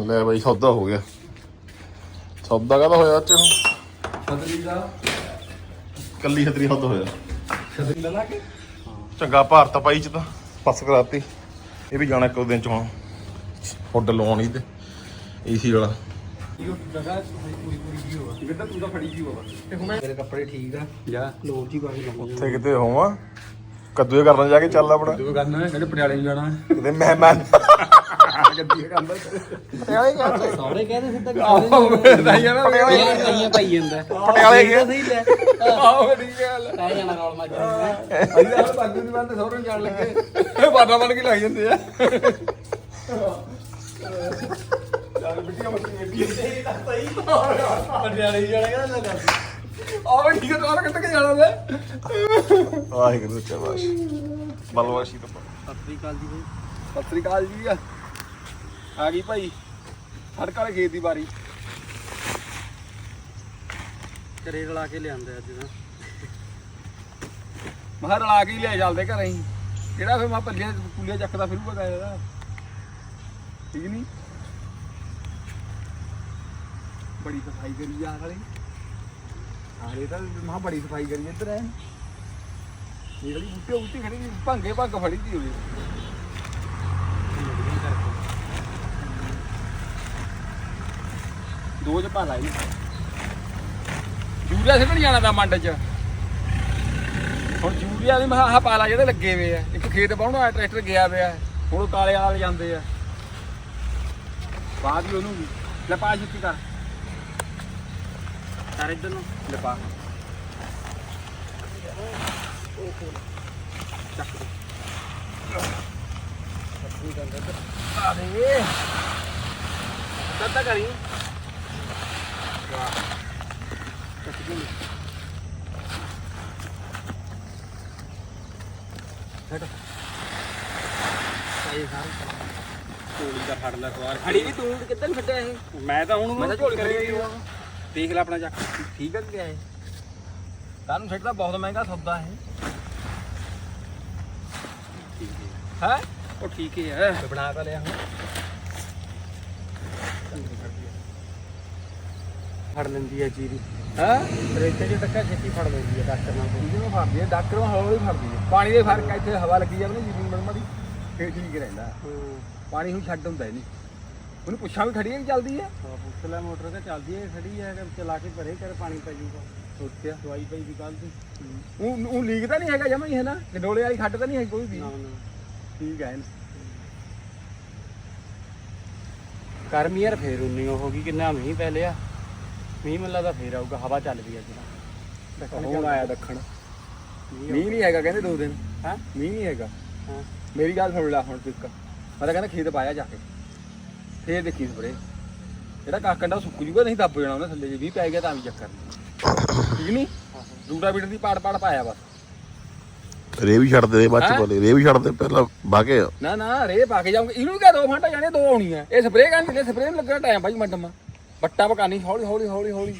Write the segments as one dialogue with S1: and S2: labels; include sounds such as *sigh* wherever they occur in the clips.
S1: ਲੈ ਬਾਈ ਸੌਦਾ ਹੋ ਗਿਆ। ਸੌਦਾ ਕਾਹਦਾ ਹੋਇਆ ਅੱਜ?
S2: ਛਤਰੀ ਦਾ।
S1: ਕੱਲੀ ਛਤਰੀ ਸੌਦਾ ਹੋਇਆ।
S2: ਛਤਰੀ ਲਾ ਕੇ?
S1: ਚੰਗਾ ਭਾਰਤ ਪਾਈ ਚ ਤਾਂ ਪਸ ਕਰਾਤੀ। ਇਹ ਵੀ ਜਾਣਾ ਇੱਕ ਦਿਨ ਚ ਹੁਣ। ਹੁੱਡ ਲਾਉਣ ਹੀ ਤੇ ਏਸੀ ਵਾਲਾ।
S2: ਕਿੱਦਾਂ
S1: ਉੱਥੇ ਕਿਤੇ ਹੋਵਾਂ। ਕੱਦੂਏ ਕਰਨ ਜਾ ਕੇ ਚੱਲ ਆਪਣਾ।
S2: ਤੂੰ ਕਰਨਾ ਹੈ ਕਹਿੰਦੇ ਪਟਿਆਲੇ ਨੂੰ ਜਾਣਾ।
S1: ਕਿਤੇ ਮਹਿਮਾਨ
S2: ਗੱਡੀ ਕਰਦਾ
S1: ਪਟਿਆਲੇ ਗਿਆ
S3: ਸਾਰੇ ਕਹਿੰਦੇ ਸਿੱਧਾ
S2: ਨਹੀਂ ਆ ਨਾ
S3: ਕਈਆਂ ਪਾਈ ਜਾਂਦਾ
S1: ਪਟਿਆਲੇ ਗਿਆ।
S3: ਸਹੀ ਲੈ।
S2: ਆਹੋ ਠੀਕ ਗੱਲ।
S3: ਪੈ ਜਾਣਾ ਰੌਲ ਮੱਚ
S2: ਅਸੀਂ ਤਾਂ ਬਾਗੂ ਦੀ ਬੰਦ ਸਹੁਰੇ ਨੂੰ ਜਾਣ ਲੱਗੇ। ਬਾਨਾ ਬਣ ਕੇ ਲੱਗ ਜਾਂਦੇ ਆ। ਚੱਲ ਬਿੱਟੀਆਂ ਮੱਛੀ ਵੇਡੀ
S3: ਪਟਿਆਲੇ ਜਾਣਾ ਕਹਿੰਦਾ ਲੱਗਾ
S2: ਆਹ ਠੀਕ ਹੈ ਕੌਣ ਕਿੱਥੇ ਜਾਣਾ ਲੈ
S1: ਵਾਹਿਗੁਰੂ ਚਬਾਸ਼ ਬਲਵਾਸ਼ੀ ਤਾਂ
S3: ਸਤਿ ਕਾਲ ਜੀ।
S2: ਸਤਿ ਸ੍ਰੀ ਅਕਾਲ ਜੀ ਆ ਗਈ ਭਾਈ। ਸੜਕ ਵਾਲੇ ਖੇਤ ਦੀ ਵਾਰੀ।
S3: ਘਰੇ ਰਲਾ ਕੇ ਲਿਆਂਦੇ ਅੱਜ ਤਾਂ।
S2: ਮੈਂ ਕਿਹਾ ਰਲਾ ਕੇ ਹੀ ਲੈ ਚੱਲਦੇ ਘਰੇ ਹੀ। ਕਿਹੜਾ ਫਿਰ ਮੈਂ ਪੱਲੀਆਂ ਪੁੱਲੀਆਂ ਚੱਕਦਾ ਫਿਰੂਗਾ ਕਾਇ ਇਹਦਾ। ਠੀਕ ਨਹੀਂ? ਬੜੀ ਸਫ਼ਾਈ ਕਰੀ ਜਾ ਵਾਲੇ। ਆਲੇ ਤਾਂ ਮਹਾ ਬੜੀ ਸਫ਼ਾਈ ਕਰੀ ਇੱਧਰ। ਐ ਵਾਲੀ ਬੁੱਟੇ ਉੱਤੇ ਖੜੀ ਭੰਗੇ ਭੰਗ ਫੜੀ ਦੀ ਹੋਵੇ ਦੋ ਚ ਪਾ ਲਾਈ। ਯੂਰੀਆ ਸਿੱਟਣ ਜਾਣਾ ਦਾ ਮੰਡ ਚ। ਹੁਣ ਯੂਰੀਆ ਵੀ ਮੈਂ ਆਹ ਪਾ ਲਾ ਜਿਹੜੇ ਲੱਗੇ ਹੋਏ ਆ। ਇੱਕ ਖੇਤ ਬਾਹਣਾ ਟਰੈਕਟਰ ਗਿਆ ਪਿਆ ਹੁਣ ਉਹ ਕਾਲੇ ਵਾਲੇ ਜਾਂਦੇ ਆ। ਬਾਅਦ ਹੀ ਉਹਨੂੰ ਵੀ। ਲੈ ਪਾ ਛਿੱਤੀ ਕਰ
S3: ਸਾਰੇ ਇੱਧਰ ਨੂੰ।
S2: ਲੈ ਪਾ। ਚੱਕ ਦੇ। ਆ ਦੇ।
S3: ਦੱਦਾ ਕਰੀ। ਕੋਲੀ ਦਾ ਫੜ ਲੈ ਸਵਾਰ
S2: ਖੜੀ ਵੀ ਤੂੰ ਕਿੱਦਾਂ ਛੱਡਿਆ ਇਹ?
S3: ਮੈਂ ਤਾਂ ਹੁਣ
S2: ਮੈਂ ਤਾਂ ਝੋਲੀ
S3: ਕਰੀ
S2: ਦੇਖ ਲੈ ਆਪਣਾ ਚੱਕ ਠੀਕ ਹੈ ਕਿ ਇਹ? ਤੁਹਾਨੂੰ ਛੱਡਦਾ ਬਹੁਤ ਮਹਿੰਗਾ ਸੌਦਾ ਹੈ। ਹੈ? ਉਹ ਠੀਕ ਹੀ ਹੈ ਬਣਾ ਤਾਂ ਲਿਆ ਹੁਣ।
S3: ਫੜ ਲੈਂਦੀ ਹੈ ਜੀਰੀ।
S2: ਹੈ?
S3: ਰੇਤੇ 'ਚ ਟੱਕਾ ਛੇਤੀ ਫੜ ਲੈਂਦੀ ਹੈ ਡਾਕਟਰ ਨਾਲ।
S2: ਜਿਹਨੂੰ ਫੜਦੀ ਹੈ ਡਾਕਟਰ ਨੂੰ ਹੌਲੀ ਫੜਦੀ ਹੈ ਪਾਣੀ ਦੇ ਫ਼ਰਕ ਆ, ਇੱਥੇ ਹਵਾ ਲੱਗੀ ਜਾਵੇ ਨਾ ਜੀਵਨ ਮਰਮੜੀ ਫੇਰ ਠੀਕ ਰਹਿੰਦਾ। ਪਾਣੀ ਹੁਣ ਛੱਡ ਹੁੰਦਾ ਨਹੀਂ। ਉਹਨੂੰ ਪੁੱਛਾਂ ਵੀ ਖੜੀ ਹੈ ਕਿ ਚੱਲਦੀ ਹੈ
S3: ਪੁੱਛ ਲੈ ਮੋਟਰ ਤੇ ਚੱਲਦੀ ਹੈ ਖੜੀ ਹੈ ਕਿ ਚਲਾ ਕੇ ਭਰੇ ਕਰ ਪਾਣੀ ਪੈ ਜਾਊਗਾ।
S2: ਸੋਚਿਆ।
S3: ਦਵਾਈ ਪਈ ਦੀ ਕੱਲ ਦੀ।
S2: ਉਹ ਉਹ ਲੀਕ ਤਾਂ ਨਹੀਂ ਹੈਗਾ ਜਮਾ ਹੀ ਹੈ ਨਾ ਗਡੋਲੇ ਵਾਲੀ ਖੱਡ ਤਾਂ ਨਹੀਂ ਹੈ ਕੋਈ ਵੀ।
S3: ਨਾ ਨਾ।
S2: ਠੀਕ ਹੈ।
S3: ਗਰਮੀ ਯਾਰ ਫੇਰ ਉਨੀ ਹੋ ਗਈ ਕਿੰਨਾ ਮੀਂਹ ਪੈ ਲਿਆ। ਮੀਂਹ ਮੈਨੂੰ ਲੱਗਦਾ ਫੇਰ ਆਊਗਾ ਹਵਾ ਚੱਲ ਪਈ ਅੱਜ ਤਾਂ।
S2: ਹੁਣ ਆਇਆ ਦੱਖਣ।
S3: ਮੀਂਹ
S2: ਨਹੀਂ ਹੈਗਾ ਕਹਿੰਦੇ ਦੋ ਦਿਨ।
S3: ਹਾਂ?
S2: ਮੀਂਹ ਨਹੀਂ ਹੈਗਾ।
S3: ਹਾਂ।
S2: ਮੇਰੀ ਗੱਲ ਸੁਣ ਲੈ ਹੁਣ ਤੂੰ ਇੱਕ। ਮੈਂ ਤਾਂ ਕਹਿੰਦਾ ਖੇਤ ਪਾਇਆ ਜਾ ਕੇ। ਫੇਰ ਦੇਖੀ ਸਪਰੇ ਜਿਹੜਾ ਕਾਕੰਡਾ ਸੁੱਕ ਜੂਗਾ ਨਹੀਂ ਦੱਬ ਜਾਣਾ ਉਹਨੇ ਥੱਲੇ ਜੇ। ਵੀ ਪੈ ਗਿਆ ਤਾਂ ਵੀ ਚੱਕਰ ਠੀਕ ਨਹੀਂ ਰੂਟਾ ਬੀਟਰ ਦੀ ਪਾੜ ਪਾੜ ਪਾਇਆ ਬਸ।
S1: ਰੇ ਵੀ ਛੱਡ ਦੇ ਬਾਅਦ ਚ? ਬੋਲੇ ਰੇ ਵੀ ਛੱਡ ਦੇ ਪਹਿਲਾਂ ਬਾਕੇ
S2: ਨਾ ਨਾ ਰੇ ਪਾ ਕੇ ਜਾਉਂਗੇ ਇਹਨੂੰ ਕਿਹਾ ਦੋ ਫਾਂਟਾ ਜਾਣੇ ਦੋ ਆਉਣੀਆਂ। ਇਹ ਸਪਰੇ ਕਰਨ ਤੇ ਸਪਰੇ ਨੂੰ ਲੱਗਣਾ ਟਾਈਮ ਭਾਈ ਮੱਡਮ। ਬੱਟਾ ਪਕਾਣੀ ਹੌਲੀ ਹੌਲੀ ਹੌਲੀ ਹੌਲੀ।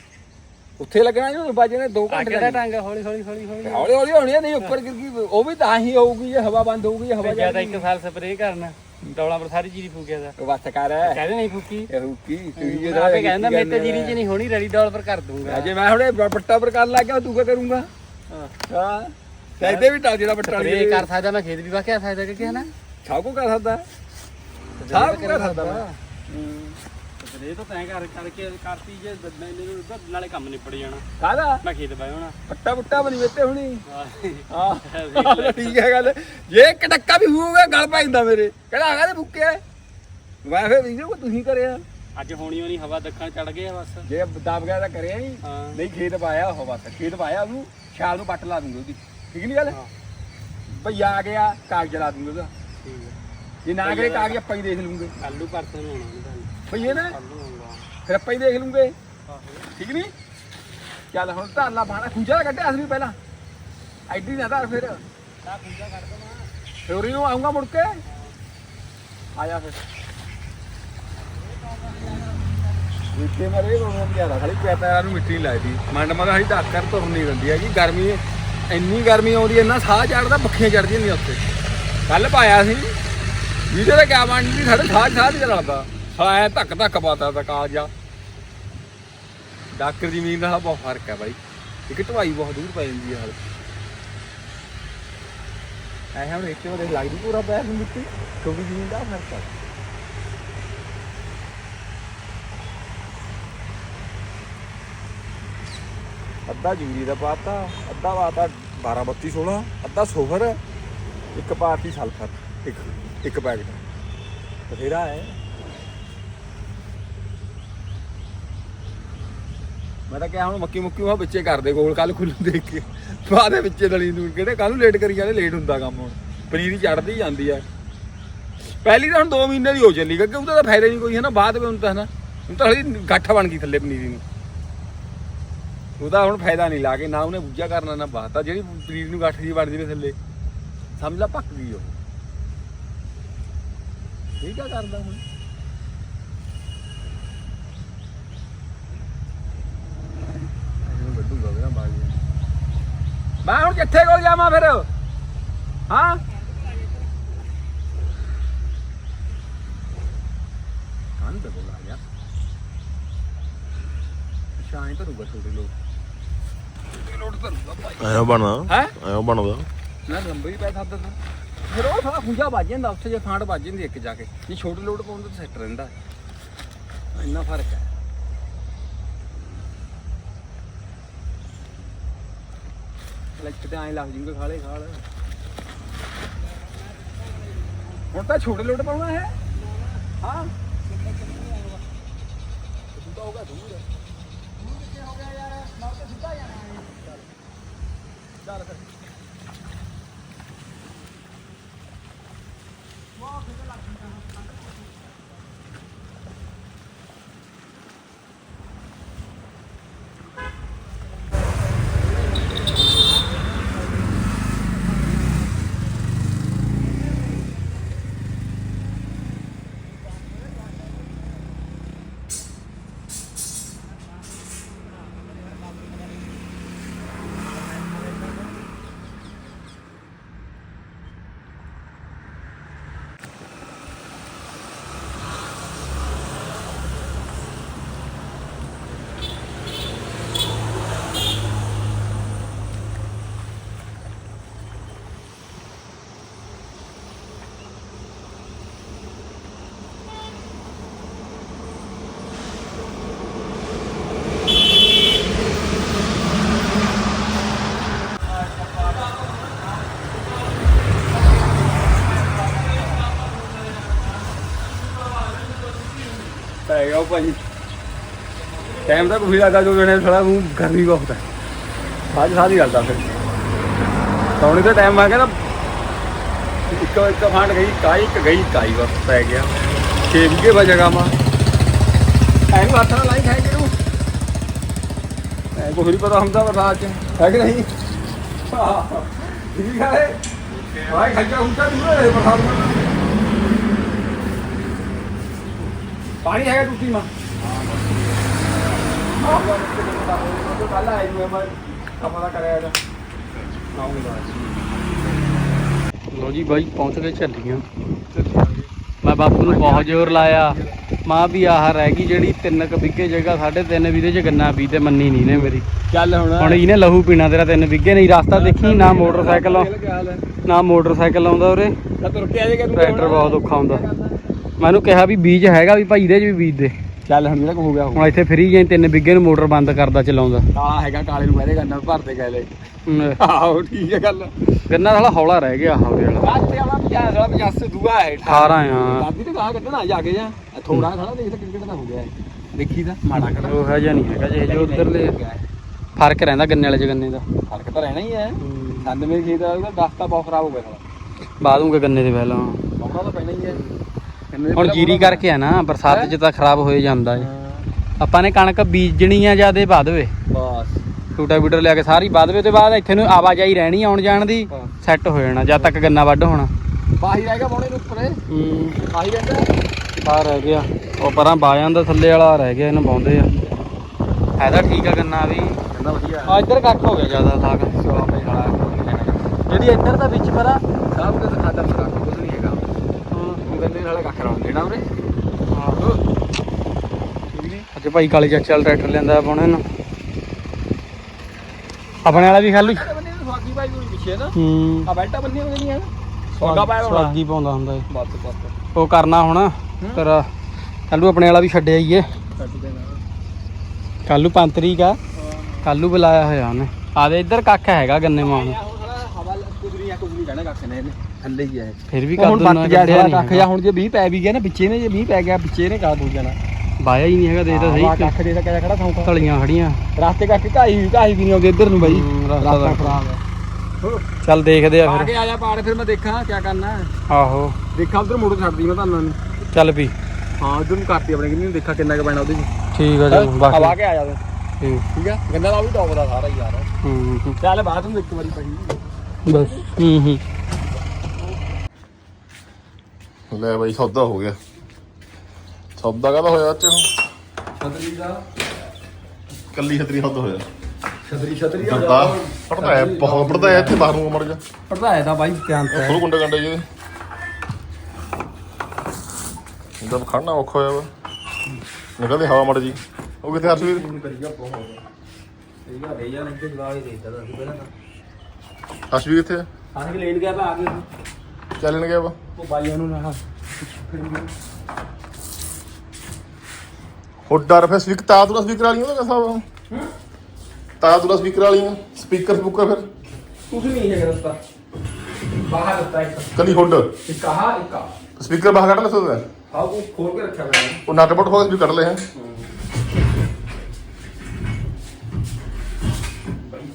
S2: ਉੱਥੇ ਲੱਗਣਾ ਇਹਨੂੰ ਬਾਜੇ ਨੇ 2 ਘੰਟੇ ਲੱਗਣੇ।
S3: ਟਾਂਗਾ ਹੌਲੀ ਹੌਲੀ ਹੌਲੀ ਹੌਲੀ।
S2: ਹੌਲੀ ਹੌਲੀ ਹੋਣੀ ਆ, ਨਹੀਂ ਉੱਪਰ ਗਿਰ ਗਈ ਉਹ ਵੀ ਤਾਂ ਹੀ ਹੋਊਗੀ ਜੇ ਹਵਾ ਬੰਦ ਹੋਊਗੀ ਜੇ ਹਵਾ
S3: ਜ਼ਿਆਦਾ
S2: ਜਾਏਗੀ
S3: ਇੱਕ ਸਾਲ ਸਪਰੇਅ ਕਰਨਾ ਡੌਲਾਂ ਪਰ ਸਾਰੀ ਜੀਰੀ ਫੂਕਿਆ ਦਾ
S2: ਬਸ ਕਰ।
S3: ਕਹਿੰਦੇ ਨਹੀਂ ਫੂਕੀ।
S2: ਇਹ ਤੁਸੀਂ
S3: ਮੈਂ
S2: ਜਿਹੜਾ
S3: ਆਪੇ ਕਹਿੰਦਾ ਮੇਰੇ ਤੇ ਜੀਰੀ ਚ ਨਹੀਂ ਹੋਣੀ ਰੈਡੀ ਡੌਲ ਪਰ ਕਰ ਦੂੰਗਾ
S2: ਅਜੇ ਮੈਂ ਹੁਣੇ ਬ- ਬੱਟਾ ਪਰ ਕਰਨ ਲੱਗ ਗਿਆ ਤੂੰ ਕੀ ਕਰੂੰਗਾ?
S3: ਹਾਂ।
S2: ਹਾਂ। ਚਾਹੀਦੇ ਵੀ ਟਲ ਜਿਹੜਾ ਬੱਟਾ
S3: ਸਪਰੇਅ ਕਰ ਸਕਦਾ ਮੈਂ ਖੇਤ ਵੀ ਵਾਕਿਆ ਫਾਇਦਾ ਕਿ ਹੈ ਨਾ।
S2: ਸਭ ਕੋ ਕਰ ਸਕਦਾ। ਸਭ ਕੁਝ ਕਰ ਸਕਦਾ। ਮੈਂ
S3: ਸਪਰੇਅ ਤਾਂ ਤੈਂ ਕਰ ਕਰਕੇ ਕਰਤੀ ਜੇ ਮੈਨੂੰ ਤਾਂ ਨਾਲੇ ਕੰਮ ਨਿਪੜ ਜਾਣਾ।
S2: ਕਾਹਦਾ?
S3: ਮੈਂ ਖੇਤ ਬੈ ਹੋਣਾ
S2: ਬੱਟਾ ਬੁੱਟਾ ਬਣੀ ਵੇਤੇ ਹੁਣੀ।
S3: ਹਾਂ।
S2: ਹਾਂ। *laughs* ਠੀਕ ਹੈ ਗੱਲ। ਜੇ ਇੱਕ ਟੱਕਾ ਵੀ ਹੋਊਗਾ ਗਲ ਪੈਂਦਾ ਮੇਰੇ। ਕਹਿੰਦਾ ਆਗਾ ਤੇ ਬੁੱਕਿਆ ਮੈਂ ਫਿਰ ਵੀਡੀਓ ਤੁਸੀਂ ਕਰਿਆ।
S3: ਅੱਜ ਹੋਣੀ ਹੋਣੀ ਹਵਾ ਦੱਖਣ ਚੜ ਗਿਆ ਬਸ।
S2: ਜੇ ਦਬ ਗਿਆ ਤਾਂ ਕਰਿਆ ਨਹੀਂ ਨਹੀਂ ਖੇਤ ਪਾਇਆ ਉਹ ਬਸ। ਖੇਤ ਪਾਇਆ ਉਹਨੂੰ ਛਾਲ ਨੂੰ ਪੱਟ ਲਾ ਦੂੰਗਾ ਉਹਦੀ। ਠੀਕ ਨਹੀਂ ਗੱਲ?
S3: ਹਾਂ।
S2: ਭਈਆ ਆ ਗਿਆ ਕਾਗਜ਼ ਲਾ ਦੂੰਗਾ ਉਹਦਾ।
S3: ਠੀਕ ਹੈ
S2: ਜੇ ਨਾ ਕਰੇ ਕਾਗਜ਼ ਆਪਾਂ ਹੀ ਦੇਖ ਲੂੰਗੇ।
S3: ਕੱਲੂ ਪਰਸੋਂ ਨੂੰ ਆਉਣਾ ਤੁਹਾਨੂੰ
S2: ਭਈਏ ਨਾ, ਫਿਰ ਆਪਾਂ ਹੀ ਦੇਖ ਲੂੰਗੇ। ਠੀਕ ਨਹੀਂ ਚੱਲ ਹੁਣ ਧਰ ਲਾ ਬਾਣਾ, ਖੂਜਾ ਕੱਢਿਆ ਅਸਲੀ ਪਹਿਲਾਂ। ਐਡੀ ਨਾ ਧਰ ਫਿਰ।
S3: ਤਾਂ ਪੂਜਾ ਕਰ ਦਵਾਂ
S2: ਫਿਰ ਨੂੰ ਆਉਂਗਾ ਮੁੜ ਕੇ। ਆ ਫਿਰ। ਇੱਥੇ ਮਰੇ ਉਹ ਪਿਆਰਾ ਖਾਲੀ ਪੈਰਾਂ ਨੂੰ ਮਿੱਟੀ ਨਹੀਂ ਮੰਡ ਮਾ ਹਲੀ ਧੱਕ ਕਰ ਤੁਰ ਨਹੀਂ ਦਿੰਦੀ ਹੈਗੀ। ਗਰਮੀ, ਇੰਨੀ ਗਰਮੀ ਆਉਂਦੀ ਇੰਨਾ ਸਾਹ ਚੜਦਾ ਪੱਖੀਆਂ ਚੜਦੀਆਂ ਨੇ ਉੱਤੇ ਕੱਲ ਪਾਇਆ ਸੀ। ਵੀਡੀਓ ਦਾ ਕਿਆ ਬਣਦੀ ਸਾਡੇ ਸਾਹ ਸਾਹ ਨਹੀਂ ਚੱਲਦਾ ਸਾਲਾ ਧੱਕ ਧੱਕ ਪਾਤਾ ਤਾ ਕਾਲਜਾ ਡਾਕਟਰ ਜ਼ਮੀਨ ਦਾ ਬਹੁਤ ਫ਼ਰਕ ਹੈ ਬਾਈ। ਇੱਕ ਢਵਾਈ ਬਹੁਤ ਦੂਰ ਪੈ ਜਾਂਦੀ ਹੈ ਹਾਲ। ਐ ਹੁਣ ਇੱਥੇ ਉਹਦੇ ਲੱਗਦੀ ਪੂਰਾ ਪੈਰ ਨੂੰ ਮਿੱਟੀ ਕਿਉਂਕਿ ਜ਼ਮੀਨ ਦਾ ਫ਼ਰਕ ਹੈ ਅੱਧਾ ਜੂਰੀ ਦਾ ਪਾਤਾ, ਅੱਧਾ ਪਾਤਾ 12 32 16 ਅੱਧਾ ਸੋਫਰ, ਇੱਕ ਪਾਤੀ ਸਲਫਰ, ਇੱਕ ਇੱਕ ਪੈਕਟ। ਬਥੇਰਾ ਹੈ। ਮੈਂ ਤਾਂ ਕਿਹਾ ਹੁਣ ਮੱਕੀ ਮੁੱਕੀ ਉਹ ਵਿੱਚੇ ਕਰਦੇ ਕੋਲ ਕੱਲ ਖੁੱਲੂ ਦੇਖ ਕੇ। ਬਾਅਦ ਦੇ ਵਿੱਚੇ ਦਲੀ ਨੂੰ ਕਿਹੜੇ ਕੱਲ ਨੂੰ ਲੇਟ ਕਰੀ ਜਾਂਦੇ ਲੇਟ ਹੁੰਦਾ ਕੰਮ ਹੁਣ। ਪਨੀਰੀ ਚੜਦੀ ਜਾਂਦੀ ਹੈ ਪਹਿਲੀ ਤਾਂ ਹੁਣ 2 ਮਹੀਨੇ ਦੀ ਹੋ ਚੱਲੀ, ਕਿਉਂਕਿ ਉਹਦਾ ਤਾਂ ਫਾਇਦਾ ਨਹੀਂ ਕੋਈ ਹੈ ਨਾ ਬਾਅਦ ਵਿੱਚ ਹੁਣ ਤਾਂ ਹੈ ਨਾ ਹੁਣ ਤਾਂ ਹਲੀ ਗੱਠ ਬਣ ਗਈ ਥੱਲੇ ਪਨੀਰੀ ਨੂੰ। ਉਹਦਾ ਹੁਣ ਫਾਇਦਾ ਨਹੀਂ, ਲਾ ਕੇ ਨਾ ਉਹਨੇ ਬੁੱਝਾ ਕਰਨਾ, ਨਾ ਬਾਤਾ ਜਿਹੜੀ ਪਨੀਰੀ ਨੂੰ ਗੱਠ ਜੀ ਬਣ ਜਵੇ ਥੱਲੇ, ਸਮਝ ਲਾ, ਪੱਕ ਗਈ ਉਹ। ਠੀਕ ਆ ਕਰਦਾ ਹੁਣ ਇਹਨੂੰ ਵੱਡੂਗਾ ਮੇਰਾ ਬਾਜੀ ਮੈਂ ਹੁਣ ਕਿੱਥੇ ਕੋਲ ਜਾਵਾਂ ਫਿਰ। ਹਾਂ? ਤੇ ਬੋਲਾ ਗਿਆ ਸ਼ਾਇਦ ਤਰੂਗਾ ਛੋਟੇ ਲੋਕ। ਛੋਟੇ ਲੋਟ ਤਰੂਗਾ ਭਾਈ।
S1: ਐਂ ਬਣਦਾ।
S2: ਹੈ?
S1: ਐਂ ਬਣਦਾ।
S2: ਨਾ ਨੰਬਰ ਹੀ ਪੈ ਸਕਦਾ ਤਾ ਫਿਰ ਉਹ ਸਾਲਾ ਖੁੰਝਾ ਵੱਜ ਜਾਂਦਾ ਉੱਥੇ ਜੇ ਫਾਂਡ ਵੱਜ ਜਾਂਦੀ ਇੱਕ ਜਾ ਕੇ। ਜੇ ਛੋਟੇ ਲੋਡ ਪਾਉਂਦੇ ਤਾਂ ਸੈੱਟ ਰਹਿੰਦਾ। ਇੰਨਾ ਫ਼ਰਕ ਹੈ। ਲੈਕਟ ਤੇ ਐਂ ਲੱਗ ਜੂਗੇ ਖਾਲੇ ਖਾਲ। ਹੁਣ ਤਾਂ ਛੋਟੇ ਲੋਡ ਪਾਉਣਾ ਹੈ। ਹਾਂ। ਤੂੰ ਤਾਂ ਹੋਗਾ ਦੂਰ। ਹੈ ਦੂਰ ਕਿੱਥੇ ਹੋ ਗਿਆ ਯਾਰ? ਮੈਂ ਤਾਂ ਸਿੱਧਾ ਜਾਣਾ ਹੈ। ਚੱਲ ਫਿਰ। ਪੈ ਗਿਆ ਉਹ ਭਾਜੀ। ਟਾਈਮ ਤਾਂ ਕੋਈ ਲੱਗਾ ਜੋ ਜਣੇ ਥੋੜਾ ਮੂੰਹ ਗਰਮੀ ਬਹੁਤ ਹੈ ਸਾਜ ਸਾਦੀ ਕਰਦਾ ਫਿਰ ਸੌਣੇ ਦਾ ਟਾਈਮ ਆ ਗਿਆ ਨਾ ਇੱਕ ਇੱਕ ਫਾਂਡ ਗਈ ਕਾਈ ਇੱਕ ਗਈ ਕਾਈ ਬਸ ਪੈ ਗਿਆ। 6 ਵਿਗੇ ਵਜੇਗਾ ਮਾ ਐਨੂੰ ਹੱਥ ਨਾਲ ਲਾਈ ਖਾਈ ਕਿਨੂੰ ਐ ਕੋਈ ਨਹੀਂ ਪਤਾ ਹੁੰਦਾ ਬਰਸਾਤ ਚ। ਹੈ ਕਿ ਨਹੀਂ? ਹਾਂ ਠੀਕ ਹੈ ਆਏ ਖੱਜਾ ਹੁੰਦਾ ਦੂਰ ਹੈ ਬਰਸਾਤ ਪਾਣੀ ਹੈਗਾ ਟੁੱਟੀ ਮਾ। ਕੱਲ ਕਰਿਆ
S3: ਲੋ ਜੀ ਬਾਈ ਪਹੁੰਚ ਗਏ ਝੱਲੀਆਂ। ਮੈਂ ਬਾਪੂ ਨੂੰ ਬਹੁਤ ਜ਼ੋਰ ਲਾਇਆ। ਮਾਂ ਵੀ ਆਹ ਰਹਿ ਗਈ ਜਿਹੜੀ ਤਿੰਨ ਕ ਬਿੱਗੇ ਜਗ੍ਹਾ ਸਾਢੇ ਤਿੰਨ ਵੀਰੇ ਚ ਗੰਨਾ ਬੀ ਤੇ ਮੰਨੀ ਨਹੀਂ ਨੇ ਮੇਰੀ।
S2: ਚੱਲ ਹੁਣ
S3: ਹੁਣ ਇਹਨੇ ਲਹੂ ਪੀਣਾ ਤੇਰਾ ਤਿੰਨ ਬਿੱਗੇ ਨਹੀਂ ਰਸਤਾ ਦੇਖੀ ਨਾ ਮੋਟਰਸਾਈਕਲ ਨਾ ਮੋਟਰਸਾਈਕਲ ਆਉਂਦਾ ਉਰੇ।
S2: ਤਾਂ ਤੁਰ ਕੇ ਆ ਜਾਏਗਾ
S3: ਟਰੈਕਟਰ ਬਹੁਤ ਔਖਾ ਹੁੰਦਾ। ਮੈਨੂੰ ਕਿਹਾ ਵੀ ਬੀਜ ਹੈਗਾ ਵੀ ਭਾਈ ਇਹਦੇ ਚ ਵੀ ਬੀਜ ਦੇ।
S2: ਚੱਲ ਹੁਣ ਜਿਹੜਾ ਕੁ ਹੋ ਗਿਆ
S3: ਹੁਣ ਇੱਥੇ ਫਰੀ ਜਾਈ ਤਿੰਨ ਬਿੱਗੇ ਨੂੰ ਮੋਟਰ ਬੰਦ ਕਰਦਾ ਚਲਾਉਂਦਾ।
S2: ਆ ਹੈਗਾ ਕਾਲੇ ਨੂੰ ਕਹਦੇ ਗਏ ਲੈ
S3: ਹਮ,
S2: ਆਹੋ ਠੀਕ ਹੈ ਗੱਲ।
S3: ਗੰਨਾ ਸਾਲਾ ਹੌਲਾ ਰਹਿ ਗਿਆ ਉਹਦੇ ਵਾਲਾ
S2: ਕਾਤੇ ਵਾਲਾ 50 ਵਾਲਾ 50 ਦੂਆ ਹੈ।
S3: 18 ਆ।
S2: ਦਾਦੀ ਤੇ ਕਹਾ ਕੱਢਣਾ ਜਾ ਕੇ ਜਾ। ਥੋੜਾ ਥੋੜਾ ਦੇਖ ਤਾਂ ਕਿੰਨਾ ਹੋ ਗਿਆ ਹੈ ਦੇਖੀ ਤਾਂ ਮਾੜਾ ਕੜਾ
S3: ਉਹ ਹੈ ਜਾਂ ਨਹੀਂ ਹੈਗਾ ਜੇ ਜੋ ਉਧਰਲੇ ਫ਼ਰਕ ਰਹਿੰਦਾ ਗੰਨੇ ਵਾਲੇ ਚ ਗੰਨੇ ਦਾ।
S2: ਫ਼ਰਕ ਤਾਂ ਰਹਿਣਾ ਹੀ ਹੈ। ਸੰਦ ਮੇਰੇ ਖੇਤ ਦਾ ਉਹਦਾ ਦਸਤਾ ਬਹੁਤ ਖਰਾਬ ਹੋ ਗਿਆ ਸਾਲਾ।
S3: ਬਾਦੂਗੇ ਗੰਨੇ ਦੇ ਪਹਿਲਾਂ
S2: ਮੌਕਾ ਤਾਂ ਪੈਣਾ ਹੀ ਹੈ।
S3: ਹੁਣ ਜੀਰੀ ਕਰਕੇ ਆ ਨਾ ਬਰਸਾਤ ਚ ਤਾਂ ਖਰਾਬ ਹੋਏ ਜਾਂਦਾ ਏ। ਆਪਾਂ ਨੇ ਕਣਕ ਬੀਜਣੀ ਆ ਜਿਆਦੇ ਬਾਦਵੇ
S2: ਬਸ।
S3: ਟੂਟਾ ਬੀਟਰ ਲਿਆ ਕੇ ਸਾਰੀ ਬਾਦਵੇ ਤੇ ਬਾਅਦ ਇੱਥੇ ਨੂੰ ਆਵਾਜਾਈ ਰਹਿਣੀ ਆਉਣ ਜਾਣ ਦੀ ਸੈੱਟ ਹੋ ਜਾਣਾ ਜਦ ਤੱਕ ਗੰਨਾ ਵੱਢ ਹੋਣਾ।
S2: ਬਾਹੀ ਰਹਿ ਗਿਆ ਬੋਣੇ ਦੇ ਉੱਪਰ।
S3: ਹੂੰ।
S2: ਬਾਹੀ ਰਹਿੰਦਾ
S3: ਆ ਰਹਿ ਗਿਆ। ਉਹ ਪਰਾਂ ਬਾਇਆਂ ਦਾ ਥੱਲੇ ਵਾਲਾ ਰਹਿ ਗਿਆ ਇਹਨੂੰ ਪਾਉਂਦੇ ਆ। ਤਾਂ ਠੀਕ ਆ ਗੰਨਾ ਵੀ।
S2: ਕਹਿੰਦਾ ਵਧੀਆ
S3: ਆ ਇੱਧਰ ਕੱਖ ਹੋ ਗਿਆ ਜ਼ਿਆਦਾ ਲਾਗ ਜਿਹੜੀ ਇੱਧਰ ਦਾ ਵਿੱਚ ਪਰਾਂ।
S2: ਸਭ ਕੁਝ ਖਾਦਾ ਫਰਾ ਨਾਲੇ ਕੱਖ ਦੇਣਾ ਉਹਨੇ
S3: ਹਾਂ। ਅੱਜ ਭਾਈ ਕਾਲੇ ਚਾਚੇ ਵਾਲਾ ਟਰੈਕਟਰ ਲੈਂਦਾ ਆਪਾਂ ਨੂੰ। ਆਪਣੇ ਵਾਲਾ ਵੀ ਖਾਲੂ
S2: ਬੰਨੇ ਸਵਾਗੀ ਭਾਈ ਕੋਈ ਪਿੱਛੇ ਨਾ।
S3: ਹੂੰ।
S2: ਆ ਬੈਲਟਾਂ ਬੰਨੀਆਂ ਹੋਈਆਂ ਨਹੀਂ ਹਨ ਸਵਾਗਾ ਪਾਇਆ ਹੋਣਾ।
S3: ਸਵਾਗੀ ਪਾਉਂਦਾ ਹੁੰਦਾ ਏ
S2: ਬੱਤ ਬੱਤ
S3: ਉਹ ਕਰਨਾ ਹੁਣ। ਤੇਰਾ ਕੱਲੂ ਆਪਣੇ ਵਾਲਾ ਵੀ ਛੱਡਿਆ ਹੀ ਏ ਕੱਲੂ 5 ਤਰੀਕ ਆ। ਕੱਲੂ ਬੁਲਾਇਆ ਹੋਇਆ ਉਹਨੇ। ਆਦੇ ਇੱਧਰ ਕੱਖ ਹੈਗਾ ਗੰਨੇ ਮਾਂ ਨੂੰ
S2: ਹਵਾ ਕੁਦਰੀ ਆ ਕੁਦਰੀ ਕਹਿਣਾ ਕੱਖ ਨੇ ਇਹਨੇ। ਥੱਲੇ ਹੀ ਆ ਇਹ।
S3: ਫਿਰ ਵੀ
S2: ਉਹ ਹੁਣ
S3: ਕੱਦੂ
S2: ਬੱਤ ਗਿਆ ਸਾਲਾ ਕੱਖ ਜਾਂ ਹੁਣ ਜੇ 20 ਪੈ ਵੀ ਗਿਆ ਨਾ ਵਿੱਚੇ ਨੇ ਜੇ 20 ਪੈ ਗਿਆ ਵਿੱਚੇ ਨੇ ਕਾ ਦੂ ਜਾਣਾ।
S3: ਬਾਇਆ ਹੀ ਨਹੀਂ ਹੈਗਾ ਦੇਖਦਾ
S2: ਆਹ
S3: ਸਹੀ
S2: ਕੱਖ ਦੇ ਤਾਂ ਕਿਹੜਾ ਖੜਾ ਸੌਂਕਾ
S3: ਤਲੀਆਂ ਖੜੀਆਂ।
S2: ਰਸਤੇ ਕੱਖ ਘਾਈ ਘਾਈ ਵੀ ਨਹੀਂ ਆਉਂਦੇ ਇੱਧਰ ਨੂੰ ਬਾਈ।
S3: ਹੂੰ, ਰਸਤਾ
S2: ਰਸਤਾ
S3: ਤਾਂ
S2: ਖਰਾਬ ਹੈ
S3: ਚੱਲ ਦੇਖਦੇ ਆ
S2: ਆ
S3: ਫਿਰ।
S2: ਕੇ ਆ ਜਾ ਪਾੜ ਫਿਰ ਮੈਂ ਦੇਖਾਂ ਕੀ ਕਰਨਾ। ਹੈ
S3: ਆਹੋ।
S2: ਦੇਖਾਂ ਉਧਰ ਮੋੜ ਛੱਡਦੀ ਮੈਂ ਤੁਹਾਨੂੰ। ਨੂੰ
S3: ਚੱਲ ਵੀ।
S2: ਹਾਂ ਉਧਰ ਨੂੰ ਕਰਤੀ ਆਪਣੇ ਕਿੰਨੀ ਦੇਖਾਂ ਕਿੰਨਾ ਕੁ ਪੈਣਾ ਉਹਦੇ ਚ।
S3: ਠੀਕ ਆ ਜੀ
S2: ਹਵਾ
S3: ਬਾਕੀ
S2: ਕੇ ਆ ਜਾਵੇ
S3: ਠੀਕ।
S2: ਠੀਕ ਆ? ਗੰਦਾ ਦਾ ਵੀ ਟੌਪ ਦਾ ਸਾਰਾ ਹੀ ਯਾਰ।
S3: ਹੂੰ ਹੂੰ,
S2: ਚੱਲ ਬਾਅਦ ਨੂੰ ਇੱਕ ਵਾਰੀ ਪਈ
S3: ਬਸ ਹੂੰ ਹੂੰ।
S1: ਲੈ ਬਾਈ ਸੌਦਾ ਹੋ ਗਿਆ। ਸੌਦਾ ਕਾਹਦਾ ਹੋਇਆ ਅੱਜ?
S2: ਛਤਰੀ ਦਾ।
S1: ਕੱਲੀ ਛਤਰੀ ਸੌਦਾ ਹੋਇਆ।
S2: ਛਤਰੀ ਛਤਰੀ
S1: ਡਰਦਾ ਪੜਦਾ ਹੈ ਬਹੁਤ ਪੜਦਾ ਹੈ ਇੱਥੇ ਬਾਹਰ ਨੂੰ ਮਰ ਜਾ।
S2: ਪੜਦਾ ਹੈ ਤਾਂ ਬਾਈ ਧਿਆਨ
S1: ਥੋੜਾ ਗੁੰਡੇ ਗੰਡੇ ਜਿਹਦੇ। ਜਦ ਖੜਨਾ ਔਖਾ ਹੋਇਆ ਵਾ। ਨਿਕਲਦੀ ਹਵਾ ਮੜ ਜੀ। ਉਹ ਕਿੱਥੇ ਹਰਸ਼ਵੀਰ
S2: ਕਰੀਆ ਬਹੁਤ ਸਹੀ ਗੱਲ ਹੈ ਯਾਰ ਇੱਥੇ ਜਵਾਬ ਹੀ ਦੇਤਾ ਸੀ ਪਹਿਲਾਂ ਤਾਂ।
S1: ਹਰਸ਼ਵੀਰ ਕਿੱਥੇ ਆ।
S2: ਆਹ ਕਿ ਲੈਣ ਗਿਆ ਤਾਂ ਆ ਗਿਆ
S1: ਚੱਲਣ ਗਿਆ ਵਾ
S2: ਉਹ ਬਾਈਆਂ ਨੂੰ ਨਾ
S1: ਉਹ ਡਰ ਫਿਰ ਸਪੀਕਰ ਤਾ ਦੂਰਾ ਸਪੀਕਰ ਵਾਲੀਆਂ ਉਹਦਾ ਤਾ ਦੂਰਾ ਸਪੀਕਰ ਵਾਲੀਆਂ ਸਪੀਕਰ ਸਪੂਕਰ ਫਿਰ।
S2: ਕੁਝ ਨਹੀਂ ਹੈ ਰਸਤਾ। ਬਾਹਰ ਰਸਤਾ ਇੱਕ।
S1: ਕੱਲੀ ਹੁੱਡ
S2: ਇੱਕ ਆਹ ਇੱਕ ਆ
S1: ਸਪੀਕਰ ਬਾਹਰ ਕੱਢ ਲੈ ਸਕਦਾ
S2: ਆਹ ਉਹ ਖੋਲ ਕੇ ਰੱਖਿਆ ਹੋਇਆ ਹੈ।
S1: ਉਹ ਨਟ ਬਟ ਖੋਲ ਕੇ ਵੀ ਕੱਢ ਲੈ ਹੈ।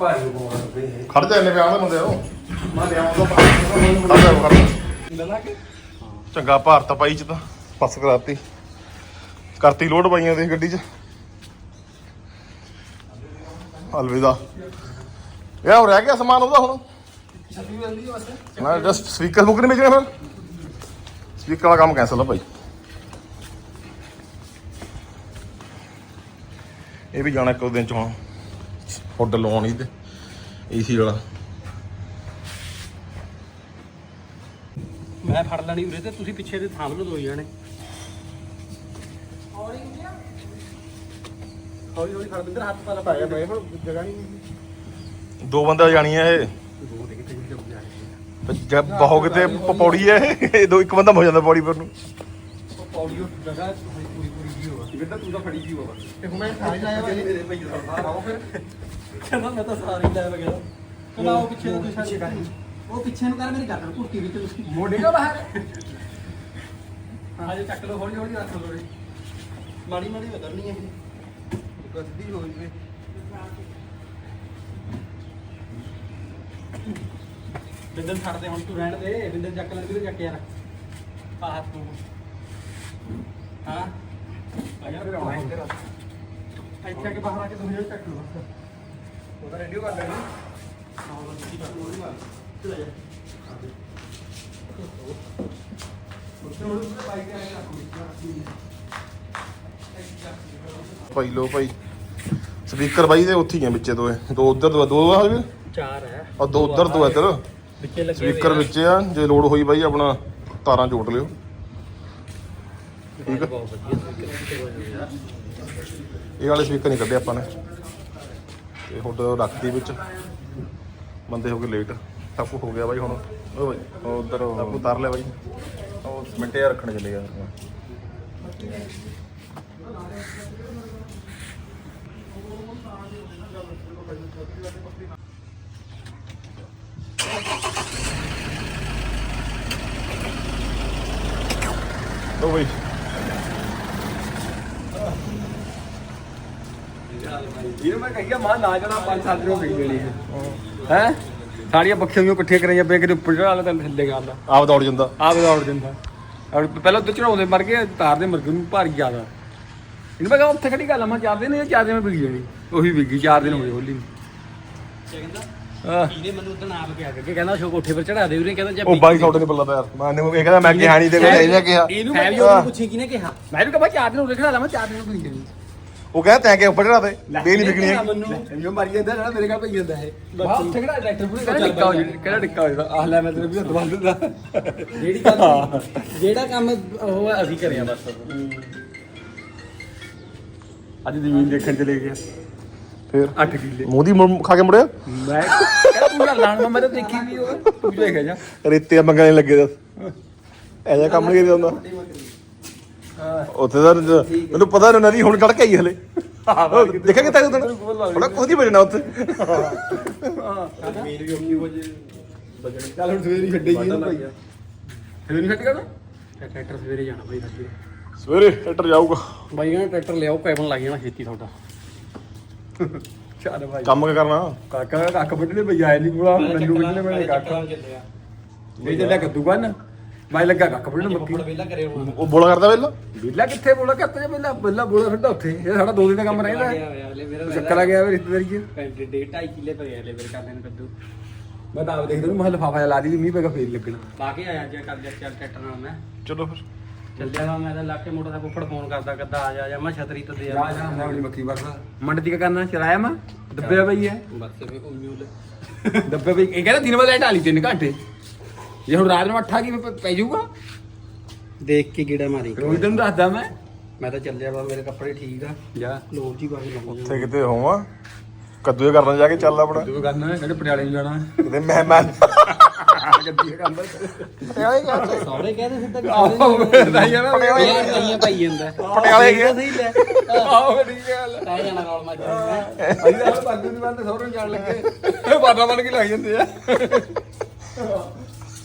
S2: ਹੋ ਹੈ
S1: ਖੜ ਜਾ ਇੰਨੇ ਪਿਆਰ ਦੇ ਬੰਦੇ ਉਹ ਚੰਗਾ ਭਾਰਤ ਪਾਈ ਚ ਤਾਂ। ਪਸ ਕਰਾਤੀ। ਕਰਤੀ ਲੋਡ ਪਾਈਆਂ ਦੀ ਗੱਡੀ ਚ। ਅਲਵਿਦਾ। ਇਹ ਹੋ ਰਹਿ ਗਿਆ ਸਮਾਨ ਉਹਦਾ ਹੁਣ। ਨਾ ਜਸਟ ਸਪੀਕਰ ਬੁੱਕ ਨਹੀਂ ਵੇਚਣੇ ਫਿਰ। ਸਪੀਕਰ ਵਾਲਾ ਕੰਮ ਕੈਂਸਲ ਆ ਭਾਈ ਇਹ ਵੀ ਜਾਣਾ ਇੱਕ ਦਿਨ ਚ ਹੁਣ। ਹੁੱਡ ਲਾਉਣ ਹੀ ਤੇ। ਏਸੀ ਵਾਲਾ।
S3: ਮੈਂ ਫੜ ਲੈਣੀ ਉਰੇ ਤੇ ਤੁਸੀਂ ਪਿੱਛੇ ਦੇ ਥਾਮ ਲਓ ਦੋ ਜਾਣੇ।
S2: ਹੌਲੀ ਹੌਲੀ ਫੜਬਿੰਦਰ ਹੱਥ ਪਾਲਾ ਪਾਇਆ ਪਏ ਹੁਣ ਜਗ੍ਹਾ ਨਹੀਂ
S1: ਦੋ ਬੰਦੇ ਜਾਣੀਆਂ ਇਹ।
S2: ਦੋ ਦੇ ਕਿਤੇ ਜਬ ਜਾਣੀ
S1: ਤੇ ਜਦ ਬਹੁ ਕਿਤੇ ਪ- ਪੌੜੀ ਹੈ ਇਹ ਦੋ ਇੱਕ ਬੰਦਾ ਹੋ ਜਾਂਦਾ ਪੌੜੀ ਪਰ ਨੂੰ।
S2: ਉਹ ਪੌੜੀ ਜਗ੍ਹਾ ਪੂਰੀ ਪੂਰੀ ਜੀ ਹੋਗਾ ਬਿੰਦਰ ਤੂੰ ਤਾਂ ਫੜੀ ਜੀ ਹੋਗਾ ਤੇ ਹੁਣ ਮੈਂ ਸਾਰੇ ਲਾਇਆ ਵਾ ਮੇਰੇ ਭਈ ਆਓ ਫਿਰ।
S3: ਕਹਿੰਦਾ ਮੈਂ ਤਾਂ ਸਾਰੇ ਹੀ ਲੈ ਗਿਆ ਕਹਿੰਦਾ ਉਹ ਪਿੱਛੇ ਨੂੰ ਤੁਸੀਂ ਉਹ ਪਿੱਛੇ ਨੂੰ ਕਰ ਮੇਰੀ ਗੱਲ ਕੁਰਤੀ ਵਿੱਚ ਤੁਸੀਂ।
S2: ਮੋਢੇ ਕਾ ਬਾਹਰ।
S3: ਹਜੇ ਚੱਕ ਲਓ ਹੌਲੀ ਹੌਲੀ ਰੱਖ ਲਓ ਮਾੜੀ ਮਾੜੀ ਵਧਣੀ ਹੈ
S2: ਕਸਦੀ ਹੋ ਜਵੇ।
S3: ਬਿੰਦਨ ਛੱਡ ਦੇ ਹੁਣ ਤੂੰ ਰਹਿਣ ਦੇ। ਬਿੰਦਨ ਚੱਕ ਲੈ ਕਿਤੇ ਚੱਕ ਯਾਰ। ਆ ਹੱਥ ਤੂੰ ਹਾਂ।
S2: ਆ ਜਾ ਫਿਰ ਆਉਣਾ ਇੱਧਰ।
S3: ਇੱਥੇ ਆ ਕੇ ਬਾਹਰ ਆ ਕੇ ਤੁਸੀਂ ਚੱਕ ਲਓ।
S2: ਉਹਦਾ ਰੇਡੀਓ ਕਰ ਲੈਣੀ।
S1: ਭਾਈ ਲੋ ਭਾਈ। ਸਪੀਕਰ ਬਾਈ ਦੇ ਉੱਥੇ ਹੀ ਆ ਵਿੱਚੇ ਦੋ ਇਹ। ਦੋ ਉਧਰ ਦੋ ਦੋ ਆ ਹਜੇ?
S3: ਚਾਰ ਹੈ
S1: ਔਰ ਦੋ ਉਧਰ ਦੋ ਇੱਧਰ।
S3: ਵਿੱਚੇ ਲੱਗੇ
S1: ਸਪੀਕਰ ਵਿੱਚ ਆ। ਜੇ ਲੋਡ ਹੋਈ ਬਾਈ ਆਪਣਾ ਤਾਰਾਂ ਜੋੜ ਲਿਓ। ਠੀਕ ਆ?
S3: ਬਹੁਤ ਵਧੀਆ
S1: ਇਹ ਵਾਲੇ ਸਪੀਕਰ ਨਹੀਂ ਕੱਢੇ ਆਪਾਂ ਨੇ। ਤੇ ਹੁੱਡ ਰੱਖਤੀ ਵਿੱਚ। ਬੰਦੇ ਹੋ ਗਏ ਲੇਟ। ਟੱਪੂ ਹੋ ਗਿਆ ਬਾਈ ਹੁਣ। ਉਹ ਬਾਈ। ਉਧਰ ਟੱਪੂ ਉਤਾਰ ਲਿਆ ਬਾਈ। ਉਹ ਮਿੰਟੇ ਰੱਖਣ ਚਲੇ ਗਿਆ। ਲੋ ਬਾਈ।
S2: ਇਹਨੂੰ ਮੈਂ ਕਹੀਆ ਮਾਂ ਨਾ ਜਣਾ ਪੰਜ ਸੱਤ ਨੂੰ ਗਈ ਜਣੀ ਹੈ? ਸਾਰੀਆਂ ਪੱਖੀਆਂ ਨੂੰ ਇਕੱਠੀਆਂ ਕਰਾਈਆਂ ਪਈਆਂ ਕਿ ਉੱਪਰ ਚੜਾ ਲਾ ਤਾਂ ਥੱਲੇ ਗਾ ਲਾ।
S1: ਆਪ ਦੌੜ ਜਾਂਦਾ।
S2: ਆਪ ਦੌੜ ਦਿੰਦਾ ਔਰ ਪਹਿਲਾਂ ਉੱਤੇ ਚੜਾਉਂਦੇ ਮਰ ਗਏ ਤਾਰਦੇ ਮਰ ਗਏ ਨੂੰ ਭਾਰੀ ਜ਼ਿਆਦਾ। ਇਹਨੂੰ ਮੈਂ ਕਿਹਾ ਉੱਥੇ ਖੜੀ ਗੱਲ ਆ ਮੈਂ ਚਾਰ ਦਿਨ ਇਹ ਚਾਰ ਦਿਨ ਵਿਕ ਜਾਣੀ। ਉਹੀ ਵਿਕੀ ਚਾਰ ਦਿਨ ਹੋ ਗਏ ਹੋਲੀ ਨੂੰ। ਆਹ,
S3: ਇਹਨੇ ਮੈਨੂੰ ਉਦੋਂ ਆਪ ਕਿਹਾ ਕਿ ਕਹਿੰਦਾ ਸ਼ੋ ਕੋਠੇ ਪਰ ਚੜਾ ਦੇ ਉਹਨੇ ਕਹਿੰਦਾ ਜੇ
S1: ਉਹ ਬਾਈ ਤੁਹਾਡੇ ਨੇ ਪੱਲਾ ਯਾਰ ਮੈਂ ਇਹਨੂੰ ਇਹ ਕਹਿੰਦਾ ਮੈਂ ਕਹਾਣੀ ਦੇ ਵਿੱਚ ਇਹਨੇ ਕਿਹਾ।
S3: ਇਹਨੂੰ ਮੈਂ ਵੀ ਉਹਨੂੰ ਪੁੱਛੀ ਕਿਹਨੇ ਕਿਹਾ?
S2: ਮੈਂ ਵੀ ਕਹਾਂ ਚਾਰ ਦਿਨ ਹੋ ਗਏ ਖੜਾ ਲਾ ਮੈਂ ਚਾਰ ਦਿਨ ਵਿਕ ਜਾਣੀ।
S1: ਉਹ ਕਹਿੰਦਾ ਤੈਂ ਕਿ ਉੱਪਰ ਚੜਾ ਦੇ ਬੇ ਨਹੀਂ ਵਿਕਣੀ ਹੈਗੀ।
S3: ਮੈਨੂੰ।
S2: ਮਰ ਜਾਂਦਾ ਜਿਹੜਾ ਮੇਰੇ ਕੋਲ ਪਈ ਜਾਂਦਾ ਹੈ ਉੱਥੇ ਕਿਹੜਾ ਟਰੈਕਟਰ ਪੂਰੇ ਕਿਹੜਾ ਟਿੱਕਾ ਹੋ ਜਾਂਦਾ ਕਿਹੜਾ ਟਿੱਕਾ ਹੋ ਜਾਂਦਾ ਆਹ ਲੈ ਮੈਂ ਤੇਰੇ ਵੀ ਹੱਥ ਬੰਨ ਦਿੰਦਾ।
S3: ਜਿਹੜੀ ਗੱਲ ਜਿਹੜਾ ਕੰਮ ਉਹ ਆ, ਅਸੀਂ ਕਰਿਆ ਬਸ।
S2: ਅੱਜ ਜ਼ਮੀਨ ਦੇਖਣ ਚਲੇ ਗਿਆ।
S1: ਫਿਰ
S2: 8 ਕਿੱਲੇ।
S1: ਮੂੰਹ ਦੀ ਮੁੜ- ਖਾ ਕੇ ਮੁੜਿਆ?
S2: ਮੈਂ ਕਹਿੰਦਾ ਪੂਰਾ ਲਾਣ ਮੈਂ ਤਾਂ ਦੇਖੀ ਵੀ ਉਹ। ਤੂੰ ਦੇਖ ਜਾ।
S1: ਰੇਤੇ ਮੰਗਣ ਨਹੀਂ ਲੱਗੇ ਦੱਸ ਐਜਾ ਕੰਮ ਨਹੀਂ ਹੁੰਦਾ। ਉੱਥੇ ਤਾਂ ਮੈਨੂੰ ਪਤਾ ਨਹੀਂ ਨਦੀ ਹੁਣ ਚੜ ਕੇ ਆਈ ਹਲੇ। ਦੇਖਿਆ ਕਿਤੇ ਉਦੋਂ ਬੜਾ ਕੁਝ ਹੀ ਬਜਣਾ ਉੱਥੇ।
S2: ਚੱਲ ਹੁਣ ਸਵੇਰੇ ਛੱਡੇ ਜੀ ਇਹਨੂੰ ਭਾਈ। ਸਵੇਰੇ ਨਹੀਂ ਛੱਡ ਗਿਆ ਨਾ
S3: ਟਰੈਕਟਰ ਸਵੇਰੇ ਜਾਣਾ ਬਾਈ ਸਾਡੇ
S1: ਸਵੇਰੇ ਟਰੈਕਟਰ ਜਾਊਗਾ।
S3: ਬਾਈ ਕਹਿੰਦਾ ਟਰੈਕਟਰ ਲਿਆਓ ਕੈਬਨ ਲੱਗ ਜਾਣਾ ਛੇਤੀ ਤੁਹਾਡਾ।
S2: ਚੱਲ ਭਾਈ।
S1: ਕੰਮ ਕੀ ਕਰਨਾ?
S2: ਕਾਕਾ ਕੱਖ ਵੱਢਣੇ ਭਈ ਆਇਆ ਨਹੀਂ ਕੋਲਾ ਨੰਨੂ ਵੱਢਣੇ ਮੈਨੇ ਕਾਕਾ। ਇਹ ਚੱਲਿਆ। ਕੱਦੂ ਬੰਨ। ਮੈਂ ਲੱਗਾ ਕੱਖ ਵੱਢਣ ਮੱਕੀ।
S3: ਕਰੇ ਹੁਣ।
S1: ਉਹ ਬੋਲਾ ਕਰਦਾ ਵੇਲਾ
S2: ਬਿੱਲਾ ਕਿੱਥੇ ਬੋਲਾ? ਕਰਤੇ ਜੇ ਬਿੱਲਾ ਬਿੱਲਾ ਬੋਲਾ ਫਿਰਦਾ ਉੱਥੇ। ਇਹ ਸਾਡਾ ਦੋ ਦਿਨ ਦਾ ਕੰਮ ਰਹਿੰਦਾ।
S3: ਅਗਲੇ ਮੇਰਾ
S2: ਚੱਕਰ ਗਿਆ ਵੇ ਰਿਸ਼ਤੇਦਾਰੀ ਚ।
S3: ਘੰਟੇ ਡੇ 2.5 ਕਿੱਲੇ ਪਏ ਅਗਲੇ ਮੇਰੇ ਕਰਨੇ ਨੂੰ ਕੱਦੂ।
S2: ਮੈਂ ਤਾਂ ਆਪ ਦੇਖਦਾ ਨੂੰ ਮੈਂ ਲਫਾਫਾ ਲਾ ਦੀ ਮੀਂਹ ਪੈਗਾ ਫੇਰ ਲੱਗਣਾ।
S3: ਪਾ ਕੇ ਆਇਆ ਜੇ ਕਰ ਜਾ ਚੱਲ ਟਰੈਕਟਰ ਨਾਲ ਮੈਂ।
S1: ਚਲੋ ਫਿਰ।
S3: ਚੱਲਿਆ ਵਾ ਮੈਂ ਤਾਂ ਲਾ ਕੇ ਮੋਟਰ ਦਾ ਫੁੱਫੜ ਫੋਨ ਕਰਦਾ ਕੱਦਾ ਆ ਜਾ ਜਾ। ਮੈਂ ਛਤਰੀ ਤੇ ਦੇ
S2: ਜਾ ਜਾ ਮੈਂ ਆਪਣੀ ਮੱਕੀ ਵਰਦਾ ਮੰਡ ਦੀ ਕਰਨਾ ਚਲਾਇਆ ਮੈਂ? ਦੱਬਿਆ ਪਈ ਹੈ
S3: ਬਸ ਫੇ ਉਮੀ ਉਲੇ
S2: ਦੱਬੇ ਪਈ। ਇਹ ਕਹਿੰਦਾ ਦਿਨ ਵੇਲੇ ਢਾਲੀ ਤਿੰਨ ਘੰਟੇ। ਜੇ ਹੁਣ ਰਾਤ ਨੂੰ ਅੱਠਾ ਕੀ ਪੈ- ਪੈ ਜਾਊਗਾ।
S3: ਦੇਖ ਕੇ ਗੇੜਾ ਮਾਰੀ।
S2: ਰੋਜ਼ ਤੈਨੂੰ ਦੱਸਦਾ ਮੈਂ।
S3: ਮੈਂ ਤਾਂ ਚੱਲਿਆ ਵਾ ਮੇਰੇ ਕੱਪੜੇ ਠੀਕ ਆ।
S2: ਜਾ।
S3: ਲੋਰ ਜੀ ਪਾ ਕੇ
S1: ਉੱਥੇ ਕਿਤੇ ਹੋਵਾਂ? ਕੱਦੂ ਇਹ ਕਰਨਾ ਜਾ ਕੇ ਚੱਲ ਆਪਣਾ।
S2: ਤੂੰ ਕਰਨਾ ਕਹਿੰਦੇ ਪਟਿਆਲੇ ਨੂੰ ਜਾਣਾ?
S1: ਕਿਤੇ ਮਹਿਮਾਨ
S2: ਗੱਡੀ ਦਾ ਕੰਮ
S1: ਪਟਿਆਲੇ
S3: ਸੌਰੇ ਕਹਿੰਦੇ ਸਿੱਧਾ
S2: ਆਹੋ ਨਹੀਂ ਆ ਨਾ
S3: ਯਾਰ ਕਈਆਂ ਪਾਈ ਜਾਂਦਾ।
S1: ਪਟਿਆਲੇ ਗਏ
S3: ਸਹੀ ਲੈ
S2: ਆਹੋ ਠੀਕ ਹੈ ਗੱਲ।
S3: ਤੈ ਜਾਣਾ ਰੌਲ ਮੱਚ
S2: ਅਸੀਂ ਤਾਂ ਬਾਜੂ ਦੀ ਬੰਦ ਸਹੁਰੇ ਨੂੰ ਜਾਣ ਲੱਗੇ। ਬਾਬਾ ਬਣ ਕੇ ਲੱਗ ਜਾਂਦੇ ਆ।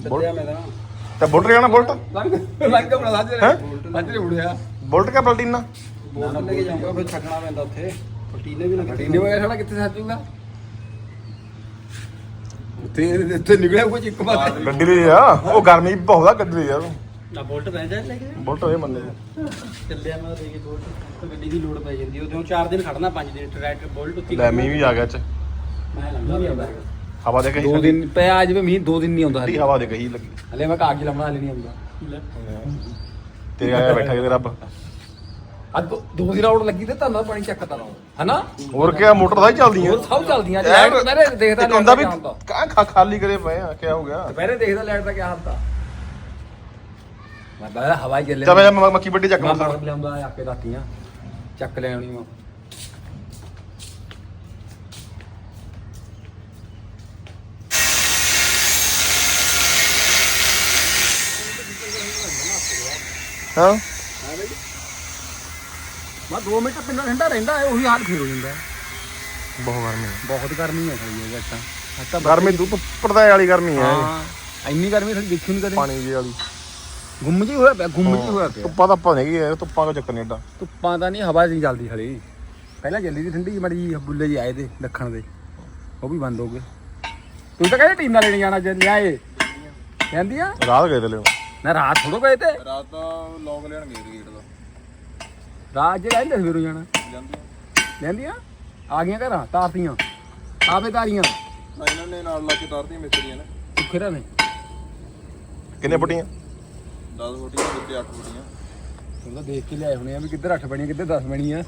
S3: ਮੈਂ ਤਾਂ।
S1: ਤੇ ਬੁਲਟ ਜਾਣਾ ਬੁਲਟ?
S2: ਲੰਗ ਲੰਗ ਬਣਾ ਸਾਜੇ
S1: ਹੈਂ?
S2: ਸਾਜੇ ਉੜਿਆ।
S1: ਬੁਲਟ ਕਾ ਪਲਟੀਨਾ?
S3: ਬੋਲ ਲੈ ਕੇ ਜਾਊਂਗਾ ਫਿਰ ਛੱਡਣਾ ਪੈਂਦਾ ਉੱਥੇ। ਪਟੀਨੇ ਵੀ ਨਾ
S2: ਟੀਨੇ ਵਗੈਰਾ ਸਾਡਾ ਕਿੱਥੇ ਸਾਜੂਗਾ ਉੱਥੇ ਉੱਥੇ ਨਿਕਲਿਆ ਕੋਈ ਇੱਕ ਬਾਤ
S1: ਗੱਡੀ ਲਈ ਆ। ਉਹ ਗਰਮੀ ਬਹੁਤ ਆ ਗੱਡੀ ਲਈ ਯਾਰ।
S3: ਨਾ ਬੋਲਟ ਪੈ ਜਾ ਲੈ ਕੇ।
S1: ਬੁਲਟ ਇਹ ਮੰਨੇ
S3: ਚੱਲਿਆ ਮੈਂ ਦੇ ਕੇ ਬੋਲਟ। ਤੇ ਗੱਡੀ ਦੀ ਲੋਡ ਪੈ ਜਾਂਦੀ ਉਹਦੇ 4 ਦਿਨ ਖੜਨਾ 5 ਦਿਨ। ਟਰੈਕਟਰ ਬੋਲਟ ਉੱਤੇ
S1: ਲੈ ਮੀਂਹ ਵੀ ਆ ਗਿਆ ਚ
S3: ਮੈਂ ਲੰਘਾ ਨਹੀਂ ਆਉਂਦਾ
S1: ਹਵਾ ਦੇ ਕਹੀ
S2: ਦੋ ਦਿਨ ਪਿਆ ਅੱਜ ਵੀ ਮੀਂਹ ਦੋ ਦਿਨ ਨਹੀਂ ਆਉਂਦਾ
S1: ਠੰਡੀ
S2: ਹਲੇ।
S1: ਹਵਾ ਦੇ ਕਹੀ ਲੱਗੀ।
S2: ਹਲੇ ਮੈਂ ਕਾਗਜ਼ ਲਾਉਣਾ ਹਲੇ ਨਹੀਂ ਆਉਂਦਾ
S3: ਲੈ
S1: ਤੇਰੇ ਆਇਆ ਬੈਠਾ ਕਿਤੇ ਰੱਬ।
S2: ਅੱਜ ਦੋ- ਦੋ ਦਿਨ ਆਉਣ ਲੱਗੀ ਤੇ ਤੁਹਾਨੂੰ ਪਾਣੀ ਚੱਕ ਤਾ ਲਾਉਂ ਹਨਾ?
S1: ਹੋਰ ਕੀ ਮੋਟਰ ਤਾਂ ਹੀ ਚੱਲਦੀਆਂ
S2: ਹੋਰ ਸਭ ਚੱਲਦੀਆਂ ਲਾਈਟ ਦੁਪਹਿਰੇ ਦੇਖਦਾ
S1: ਇੱਕ ਹੁੰਦਾ ਵੀ
S2: ਲਾਈਟ ਦਾ
S1: ਕਾਂ ਖਾ ਖਾਲੀ ਕਰੇ ਪਏ ਆ ਕੀ ਹੋ ਗਿਆ।
S2: ਦੁਪਹਿਰੇ ਦੇਖਦਾ ਲਾਈਟ ਦਾ ਕੀ ਹਾਲ ਤਾਂ ਮੈਂ ਬਾਹਰ ਹਵਾ ਚੱਲੇ
S1: ਚੱਲ ਮੈਂ ਮੱਕੀ ਵੱਡੀ ਚੱਕ
S2: ਮੈਂ
S1: ਮੋਟਰ
S2: ਮਾਰ ਲਿਆਉਂਦਾ ਆ ਕੇ ਦਾਤੀਆਂ। ਚੱਕ ਲੈ ਆਉਣੀ ਮੈਂ
S1: ਹਾਂ।
S2: ਮੈਂ 2 ਮਿੰਟ ਪਿੰਡਾ ਠੰਡਾ ਰਹਿੰਦਾ ਹੈ ਉਹੀ ਹਾਲ ਫੇਰ ਹੋ ਜਾਂਦਾ। ਹੈ।
S1: ਬਹੁਤ ਗਰਮੀ ਹੈ।
S2: ਬਹੁਤ ਗਰਮੀ ਹੈ ਸਹੀ ਹੈ ਜੱਟਾਂ ਅੱਜ ਤਾਂ
S1: ਗਰਮੀ ਦੁੱਧ ਪੜਦਾ ਵਾਲੀ ਗਰਮੀ ਹੈ।
S2: ਹਾਂ ਇੰਨੀ ਗਰਮੀ ਥੋੜੀ ਦੇਖੀ ਨਹੀਂ ਕਦੇ?
S1: ਪਾਣੀ ਦੀ ਵਾਲੀ।
S2: ਗੁੰਮ ਜੀ ਹੋਇਆ ਪਿਆ ਗੁੰਮ ਜੀ ਹੋਇਆ ਪਿਆ।
S1: ਧੁੱਪਾਂ ਤਾਂ ਆਪਾਂ ਨਹੀਂ ਗਏ ਧੁੱਪਾਂ ਦਾ ਚੱਕਰ ਨਹੀਂ ਏਡਾ।
S2: ਧੁੱਪਾਂ ਤਾਂ ਨਹੀਂ ਹਵਾ ਨਹੀਂ ਚੱਲਦੀ ਹਲੇ। ਪਹਿਲਾਂ ਚੱਲੀ ਸੀ ਠੰਡੀ ਮੜੀ ਜੀ ਬੁੱਲੇ ਜੀ ਆਏ ਤੇ ਦੱਖਣ ਦੇ। ਉਹ ਵੀ ਬੰਦ ਹੋ ਗਏ। ਤੂੰ ਤਾਂ ਕਹਿੰਦੇ ਟੀਨਾਂ ਲੈਣ ਜਾਣਾ ਜੇ ਲਿਆਏ ਆ
S1: ਰਾਤ ਗਏ ਤੇ ਲੈਣ
S2: ਨਾ ਰਾਤ ਥੋੜੋ ਗਏ ਤੇ?
S1: ਰਾਤ ਤਾਂ ਲੌਂਗ ਲੈਣ ਗਏ ਗੇਟ ਦਾ
S2: ਰਾਤ ਜੇ ਕਹਿੰਦੇ ਸਵੇਰੋਂ ਜਾਣਾ? ਲੈਂਦੀਆਂ? ਆ ਗਈਆਂ ਘਰਾਂ ਤਾਰਤੀਆਂ। ਆਪੇ ਤਾਰੀਆਂ।
S1: ਇਹਨਾਂ ਨੇ ਨਾਲ ਲਾ ਕੇ ਤਾਰਦੀਆਂ ਮਿਸਤਰੀਆਂ ਨੇ।
S2: ਸੁਖੇਰਾ ਨੇ।
S1: ਕਿੰਨੇ ਪੱਟੀਆਂ
S4: 10 ਫੁੱਟੀਆਂ ਵਿੱਚ 8 ਫੁੱਟੀਆਂ।
S2: ਤਾਂ ਦੇਖ ਕੇ ਲਿਆਏ ਹੋਣੇ ਆ ਵੀ ਕਿੱਧਰ 8 ਬਣੀ ਕਿੱਧਰ 10 ਬਣੀ ਆ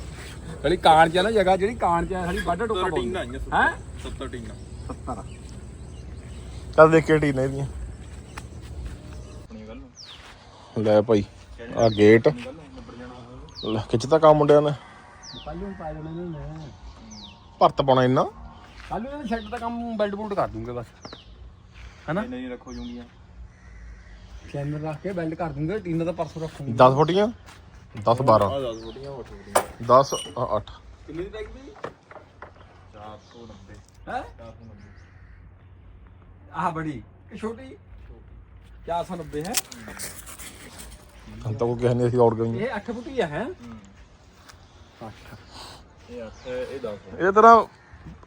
S2: ਕਾਣ ਚ ਆ ਨਾ ਜਗ੍ਹਾ ਜਿਹੜੀ ਕਾਣ ਚ ਆ ਹਲੀ ਵਾਢਾ ਟੋਕਾ
S4: ਟੀਨਾਂ ਆਈਆਂ
S2: ਹੈ?
S4: 70 ਟੀਨਾਂ।
S2: 70
S1: ਚੱਲ ਦੇਖ ਕੇ ਟੀਨੇ ਦੀਆਂ ਲੈ ਭਾਈ ਆ ਗੇਟ ਲੈ ਖਿੱਚਤਾ ਕੰਮ ਮੁੰਡਿਆਂ ਨੇ?
S2: ਕੱਲ ਪਾ ਦੇਣਾ ਨੇ। ਮੈਂ
S1: ਭਰਤ ਪਾਉਣਾ ਇੰਨਾ?
S2: ਕੱਲ ਨੂੰ ਸ਼ੈੱਡ ਦਾ ਕੰਮ ਬੈਲਟ ਬੁਲਟ ਕਰ ਦੂੰਗੇ ਬਸ। ਹਨਾ?
S4: ਨਹੀਂ ਰੱਖੋ ਜੂੰਗੀਆਂ।
S2: ਚੈਨਲ ਰੱਖ ਕੇ ਬੈਲਟ ਕਰ ਦੂੰਗੇ ਟੀਨਾ ਦਾ ਪਰਸੋਂ ਰੱਖੂੰਗੇ।
S1: 10 ਫੁੱਟੀਆਂ? 10 12
S4: ਆ 10 ਫੁੱਟੀਆਂ 8 ਫੁੱਟੀਆਂ।
S1: 10 8
S2: ਕਿੰਨੀ ਦੀ ਪੈਕ ਬਈ?
S4: 490
S2: ਹੈ?
S4: 490
S2: ਆਹ ਬੜੀ ਕਿ ਛੋਟੀ? 490 ਹੈ।
S1: ਹੁਣ ਤਾਂ ਕੋਈ ਕਿਸੇ ਨੇ ਅਸੀਂ ਔੜ ਗਏ
S2: ਇਹ 8 ਫੁੱਟੀ ਹੈ 8
S4: ਇਹ 8 ਇਹ 10
S1: ਇਹ ਤਰ੍ਹਾਂ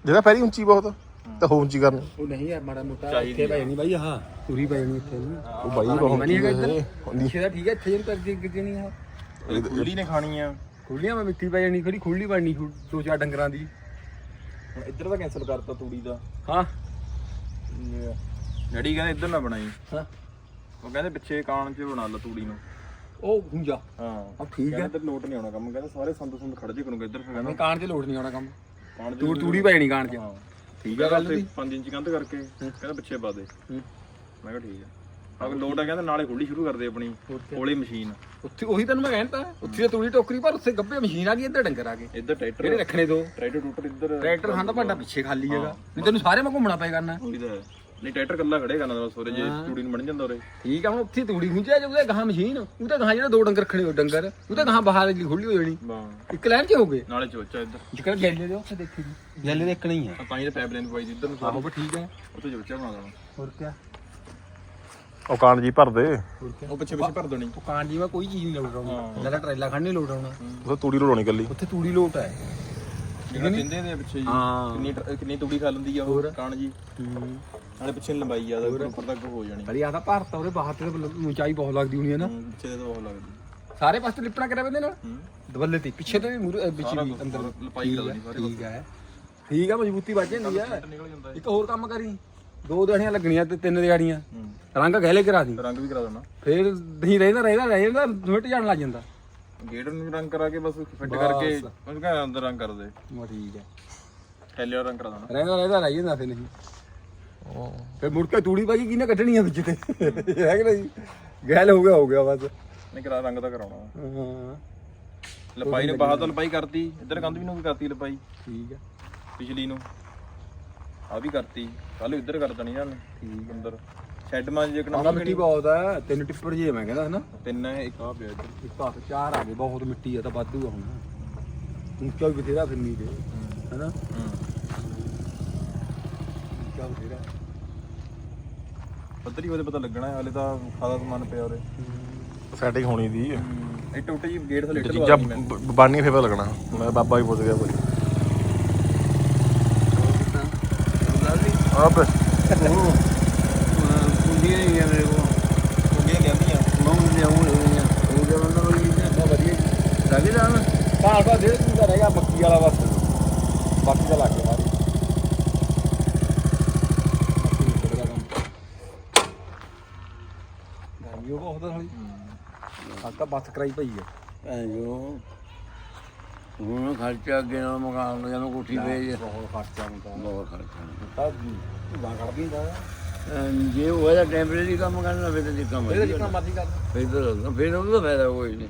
S1: ਜਿਹੜਾ ਪੈਰੀ ਉੱਚੀ ਬਹੁਤ ਤੇ ਹੋ ਉੱਚੀ ਕਰਨੀ।
S2: ਉਹ ਨਹੀਂ ਯਾਰ ਮਾੜਾ ਮੋਟਾ ਇੱਥੇ ਪੈ ਜਾਣੀ ਬਾਈ ਆਹ ਪੂਰੀ ਪੈ ਜਾਣੀ ਇੱਥੇ ਨੂੰ।
S1: ਉਹ ਬਾਈ ਬਹੁਤ
S2: ਨਹੀਂ ਹੈਗਾ ਇੱਧਰ। ਪਿੱਛੇ ਦਾ ਠੀਕ ਹੈ ਇੱਥੇ ਜਿਹੜੀ ਕਰਦੀ ਕਿਤੇ ਨਹੀਂ ਆ।
S4: ਇਹ ਖੁੱਲੀ ਨੇ ਖਾਣੀ ਆ
S2: ਖੁੱਲੀਆਂ ਮੈਂ ਮਿੱਟੀ ਪੈ ਜਾਣੀ ਖੜੀ ਖੁੱਲੀ ਬਣਨੀ ਦੋ ਚਾਰ ਡੰਗਰਾਂ ਦੀ।
S4: ਹੁਣ ਇੱਧਰ ਦਾ ਕੈਨਸਲ ਕਰਤਾ ਤੂੜੀ ਦਾ।
S2: ਹਾਂ।
S4: ਡੈਡੀ ਕਹਿੰਦੇ ਇੱਧਰ ਨਾ ਬਣਾਈ।
S2: ਹਾਂ।
S4: ਉਹ ਕਹਿੰਦੇ ਪਿੱਛੇ ਕਾਣ 'ਚ ਬਣਾ ਲਾ ਤੂੜੀ ਨੂੰ।
S2: ਉਹ ਹੁੰਜਾ।
S4: ਹਾਂ।
S2: ਆ ਠੀਕ ਹੈ।
S4: ਇੱਧਰ ਲੋਟ ਨਹੀਂ ਆਉਣਾ ਕੰਮ ਕਹਿੰਦੇ ਸਾਰੇ ਸੰਦ ਸੰਦ ਖੜ ਜੇ ਕਰੂੰਗਾ ਇੱਧਰ ਫਿਰ ਕਹਿੰਦਾ
S2: ਕਾਣ 'ਚ ਲੋੜ ਨਹੀਂ ਆਉਣਾ ਕੰਮ।
S4: ਕਾਣ 'ਚ
S2: ਤੂੜ ਪੈ ਜਾਣੀ ਕਾਣ 'ਚ।
S4: ਹਾਂ।
S2: ਠੀਕ ਆ ਗੱਲ ਦੀ।
S4: 5 ਇੰਚ ਕੰਧ ਕਰਕੇ। ਕਹਿੰਦਾ ਪਿੱਛੇ ਪਾ ਦੇ।
S2: ਹੂੰ।
S4: ਮੈਂ ਕਿਹਾ ਠੀਕ ਹੈ ਅਗਰ ਲੋਟ ਆ ਕਹਿੰਦਾ ਨਾਲੇ ਖੁੱਲੀ ਸ਼ੁਰੂ ਕਰਦੇ ਆਪਣੀ ਕੋਲੇ ਮਸ਼ੀਨ।
S2: ਉੱਥੇ ਉਹੀ ਤੈਨੂੰ ਮੈਂ ਕਹਿੰਦਾ ਉੱਥੇ ਤਾਂ ਤੂੜੀ ਟੋਕਰੀ ਪਰ ਉੱਥੇ ਗੱਬੇ ਮਸ਼ੀਨ ਆ ਗਈ ਇੱਧਰ ਡੰਗਰ ਆ ਗਏ।
S4: ਇੱਧਰ ਟਰੈਕਟਰ
S2: ਇਹਨੇ ਰੱਖਣੇ ਦੋ।
S4: ਟਰੈਕਟਰ ਟੂਟਰ ਇੱਧਰ
S2: ਟਰੈਕਟਰ ਖਾਂਦਾ ਭਾਂਡਾ ਪਿੱਛੇ ਖਾਲੀ ਹੈਗਾ। ਨਹੀਂ ਤੈਨੂੰ ਸਾਰੇ ਮੈਂ ਘੁੰਮਣਾ ਪਏਗਾ ਨਾ।
S4: ਉਹੀ ਤਾਂ ਹੈ। ਨਹੀਂ ਟਰੈਕਟਰ ਕੱਲਾ ਖੜੇ ਕਰਨਾ ਬਸ ਉਰੇ ਜੇ ਤੂੜੀ ਨੂੰ ਬਣ ਜਾਂਦਾ ਉਰੇ।
S2: ਠੀਕ ਆ ਹੁਣ ਉੱਥੇ ਤੂੜੀ ਹੁੰਜਿਆ ਜੇ ਉਹਦੇ ਗਾਹਾਂ ਮਸ਼ੀਨ। ਉਹਦੇ ਗਾਹਾਂ ਜਿਹੜੇ ਦੋ ਡੰਗਰ ਰੱਖਣੇ ਹੋ ਡੰਗਰ ਉਹਦੇ ਗਾਹਾਂ ਬਾਹਰ ਜਿਹੜੀ ਖੁੱਲੀ ਹੋ ਜਾਣੀ।
S4: ਵਾਹ।
S2: ਇੱਕ ਲਾਈਨ 'ਚ ਹੋ ਗਏ?
S4: ਨਾਲੇ ਚੋਚਾ ਇੱਧਰ।
S2: ਜਿਕਰ ਗੈਲੇ ਦੇ ਉੱਥੇ ਦੇਖੀ ਜੀ। ਗੈਲੇ ਦੇਖਣਾ ਹੀ ਹੈ
S4: ਤਾਂ ਹੀ ਤਾਂ ਪਾਈਪਲਾਈਨ ਪਵਾਈ ਦੀ ਇੱਧਰ ਨੂੰ
S2: ਆਹੋ ਠੀਕ ਹੈ
S4: ਉੱਥੇ ਚੋਚਾ ਬਣਾ ਦੇਣਾ।
S2: ਹੋਰ ਕੀ
S1: ਉਹ ਕਾਂਡ ਜੀ ਭਰ ਦੇ।
S4: ਉਹ ਪਿੱਛੇ ਪਿੱਛੇ ਭਰ ਦੇਣੀ।
S2: ਦੁਕਾਨ ਜੀ ਮੈਂ ਕੋਈ ਚੀਜ਼ ਨਹੀਂ ਲੋਟ ਆਉਣਾ ਜਿਹੜਾ ਟਰੇਲਾ ਖੜਨੀ ਲੋਟ ਆਉਣਾ।
S1: ਉਹ ਤੂੜੀ ਰੋਣੀ ਕੱਲੀ
S2: ਉੱਥੇ ਤੂੜੀ ਲੋਟ ਹੈ
S4: ਜਿਹੜਾ ਦਿੰਦੇ ਨੇ ਪਿੱਛੇ ਜੀ।
S2: ਹਾਂ।
S4: ਕਿੰਨੀ ਟ- ਕਿੰਨੀ ਤੂੜੀ ਖਾ ਲੈਂਦੀ ਆ ਉਹ ਕਾਣ ਜੀ। ਨਾਲੇ ਪਿੱਛੇ ਲੰਬਾਈ ਆ ਉਹਦਾ ਉੱਪਰ ਤੱਕ ਹੋ ਜਾਣੀ।
S2: ਅਰੇ ਆਦਾ ਭਾਰਤ ਉਹਦੇ ਬਾਹਰ ਤੇ ਉਚਾਈ ਬਹੁਤ ਲੱਗਦੀ ਹੋਣੀ ਹੈ ਨਾ।
S4: ਹੂੰ, ਪਿੱਛੇ ਤੋਂ ਬਹੁਤ ਲੱਗਦੀ।
S2: ਸਾਰੇ ਪਾਸੇ ਲਿਪਣਾ ਕਰਿਆ ਬੰਦੇ ਨਾਲ?
S4: ਹੂੰ।
S2: ਦਬੱਲੇ ਤੇ ਪਿੱਛੇ ਤੇ ਵੀ ਮੂਰੇ ਵਿੱਚ
S4: ਸਾਰਾ
S2: ਵੀ
S4: ਕੁਛ
S2: ਅੰਦਰ
S4: ਲਪਾਈ ਕਰ ਦੇਣੀ ਸਾਰੇ
S2: ਠੀਕ ਹੈ। ਠੀਕ ਹੈ ਮਜ਼ਬੂਤੀ ਵੱਜ ਜਾਂਦੀ ਹੈ
S4: ਨਿਕਲ ਜਾਂਦਾ
S2: ਇੱਕ ਹੋਰ ਕੰਮ ਕਰੀ। ਦੋ ਦਿਹਾੜੀਆਂ ਲੱਗਣੀਆਂ ਤੇ ਤਿੰਨ ਦਿਹਾੜੀਆਂ।
S4: ਹੂੰ।
S2: ਰੰਗ ਗਹਿਲੇ ਕਰਾ ਦੀ।
S4: ਰੰਗ ਵੀ ਕਰਾ ਦੇਣਾ।
S2: ਫੇਰ ਨਹੀਂ ਰਹਿੰਦਾ ਰਹਿੰਦਾ ਰਹਿ ਜਾਂਦਾ ਮਿੰਟ ਜਾਣ ਲੱਗ ਜਾਂਦਾ।
S4: ਗੇਟ ਨੂੰ ਰੰਗ ਕਰਾ ਕੇ ਬਸ ਫਿੱਟ ਕਰਕੇ ਬਸ ਕਹਿੰਦਾ ਅੰਦਰ ਰੰਗ ਕਰ ਦੇ।
S2: ਮਾ ਠੀਕ ਹੈ।
S4: ਥੈਲੇ ਰੰਗ ਕਰਾ ਦੇਣਾ।
S2: ਰਹਿੰਦਾ ਰਹਿੰਦਾ ਰਹਿ ਜਾਂਦਾ ਫੇਰ ਨਹੀਂ। ਫੇਰ ਮੁੜ ਕੇ ਤੂੜੀ ਬਾਜੀ ਕਿਹਨੇ ਕੱਢਣੀ ਆ ਵਿੱਚ ਤੇ? ਹੈ ਕਿ ਨਹੀਂ? ਗਹਿਲ ਹੋ ਗਿਆ ਹੋ ਗਿਆ ਬਸ।
S4: ਨਹੀਂ ਕਰਾ ਰੰਗ ਤਾਂ ਕਰਾਉਣਾ
S2: ਹਾਂ।
S4: ਲਪਾਈ ਨੇ ਬਾਹਰ ਤੋਂ ਲਪਾਈ ਕਰਤੀ। ਇੱਧਰ ਕੰਧ ਵੀ ਨੂੰ ਵੀ ਕਰਤੀ ਲਪਾਈ।
S2: ਠੀਕ ਹੈ।
S4: ਪਿਛਲੀ ਨੂੰ। ਆ ਵੀ ਕਰਤੀ। ਕੱਲ ਇੱਧਰ ਕਰ ਦੇਣੀ ਇਹਨਾਂ ਨੇ ਠੀਕ ਅੰਦਰ। ਸ਼ੈੱਡ ਮਾਂ ਜੇ
S2: ਆਹ ਮਿੱਟੀ ਬਹੁਤ ਹੈ ਤਿੰਨ ਟਿੱਪਰ ਜੇ ਮੈਂ ਕਹਿੰਦਾ ਹਨਾ।
S4: ਤਿੰਨ ਹੈ ਇੱਕ ਆ ਪਿਆ ਇੱਧਰ
S2: ਇੱਕ ਹੱਥ ਚਾਰ ਆ ਗਏ ਬਹੁਤ ਮਿੱਟੀ ਆ ਤਾਂ ਵਾਧੂ ਆ ਹੁਣ। ਉੱਚਾ ਵੀ ਬਥੇਰਾ ਫਿਰਨੀ ਤੇ ਹਨਾ।
S4: ਹੂੰ
S2: ਉੱਚਾ ਬਥੇਰਾ।
S4: ਪੱਧਰੀ ਉਹਦੇ ਪਤਾ ਲੱਗਣਾ ਹੈ, ਹਾਲੇ ਤਾਂ ਖਾਦਾ ਸਮਾਨ ਪਿਆ ਉਹਦੇ
S1: ਸੈਟਿੰਗ ਹੋਣੀ ਦੀ।
S4: ਇਹ ਟੁੱਟ ਜੀ ਗੇਟ ਥੱਲੇ ਲਵਾ
S1: ਚੀਜ਼ਾਂ ਬ- ਬਾਨੀ ਫੇਰ ਪਤਾ ਲੱਗਣਾ। ਮੈਂ ਬਾਬਾ ਵੀ ਪੁੱਛ ਗਿਆ ਕੋਈ ਆਪ
S2: ਕੁੰਡੀਆਂ ਹੀ ਆ ਮੇਰੇ ਕੋਲ।
S4: ਕੁੰਡੀਆਂ ਲਿਆਂਦੀਆਂ
S2: ਮੈਂ ਉਹ ਲਿਆਉਂ ਲਿਆਉਂ ਉਹ ਉਹਨਾਂ ਕੋਲ ਇਹ ਤਾਂ ਵਧੀਆ ਲੱਗੇ ਦਾ ਨਾ? ਕਾਲ ਬਾ ਦੇ ਤੂੰ ਤਾਂ ਰਹੇਗਾ ਬੱਕੀ ਵਾਲਾ ਬਸ। ਬਾਕੀ ਦਾ ਲੱਗ ਗਿਆ ਗਰਮੀ ਬਹੁਤ ਸਾਲੀ। ਅੱਜ ਤਾਂ ਬੱਸ ਕਰਾਈ ਪਈ ਹੈ
S5: ਜੋ ਹੁਣ ਖਰਚਾ ਅੱਗੇ ਨਾਲ ਮਕਾਨ ਨੂੰ ਜਦੋਂ ਕੋਠੀ ਵੇਚ
S2: ਬਹੁਤ ਖਰਚਾ ਹੁੰਦਾ
S5: ਬਹੁਤ ਖਰਚਾ।
S2: ਤਾਂ ਲਾ ਕੱਢ ਦਿੰਦਾ
S5: ਅਮ ਜੇ ਉਹ ਇਹਦਾ ਟੈਂਪਰੇਰੀ ਕੰਮ ਕਰਨਾ ਫਿਰ ਤਾਂ ਕੰਮ
S2: ਇਹਦੇ ਜਿੰਨਾ ਮਰਜ਼ੀ ਕਰ
S5: ਫਿਰ ਤਾਂ ਫਿਰ ਉਹਦਾ ਫਾਇਦਾ ਕੋਈ ਨਹੀਂ।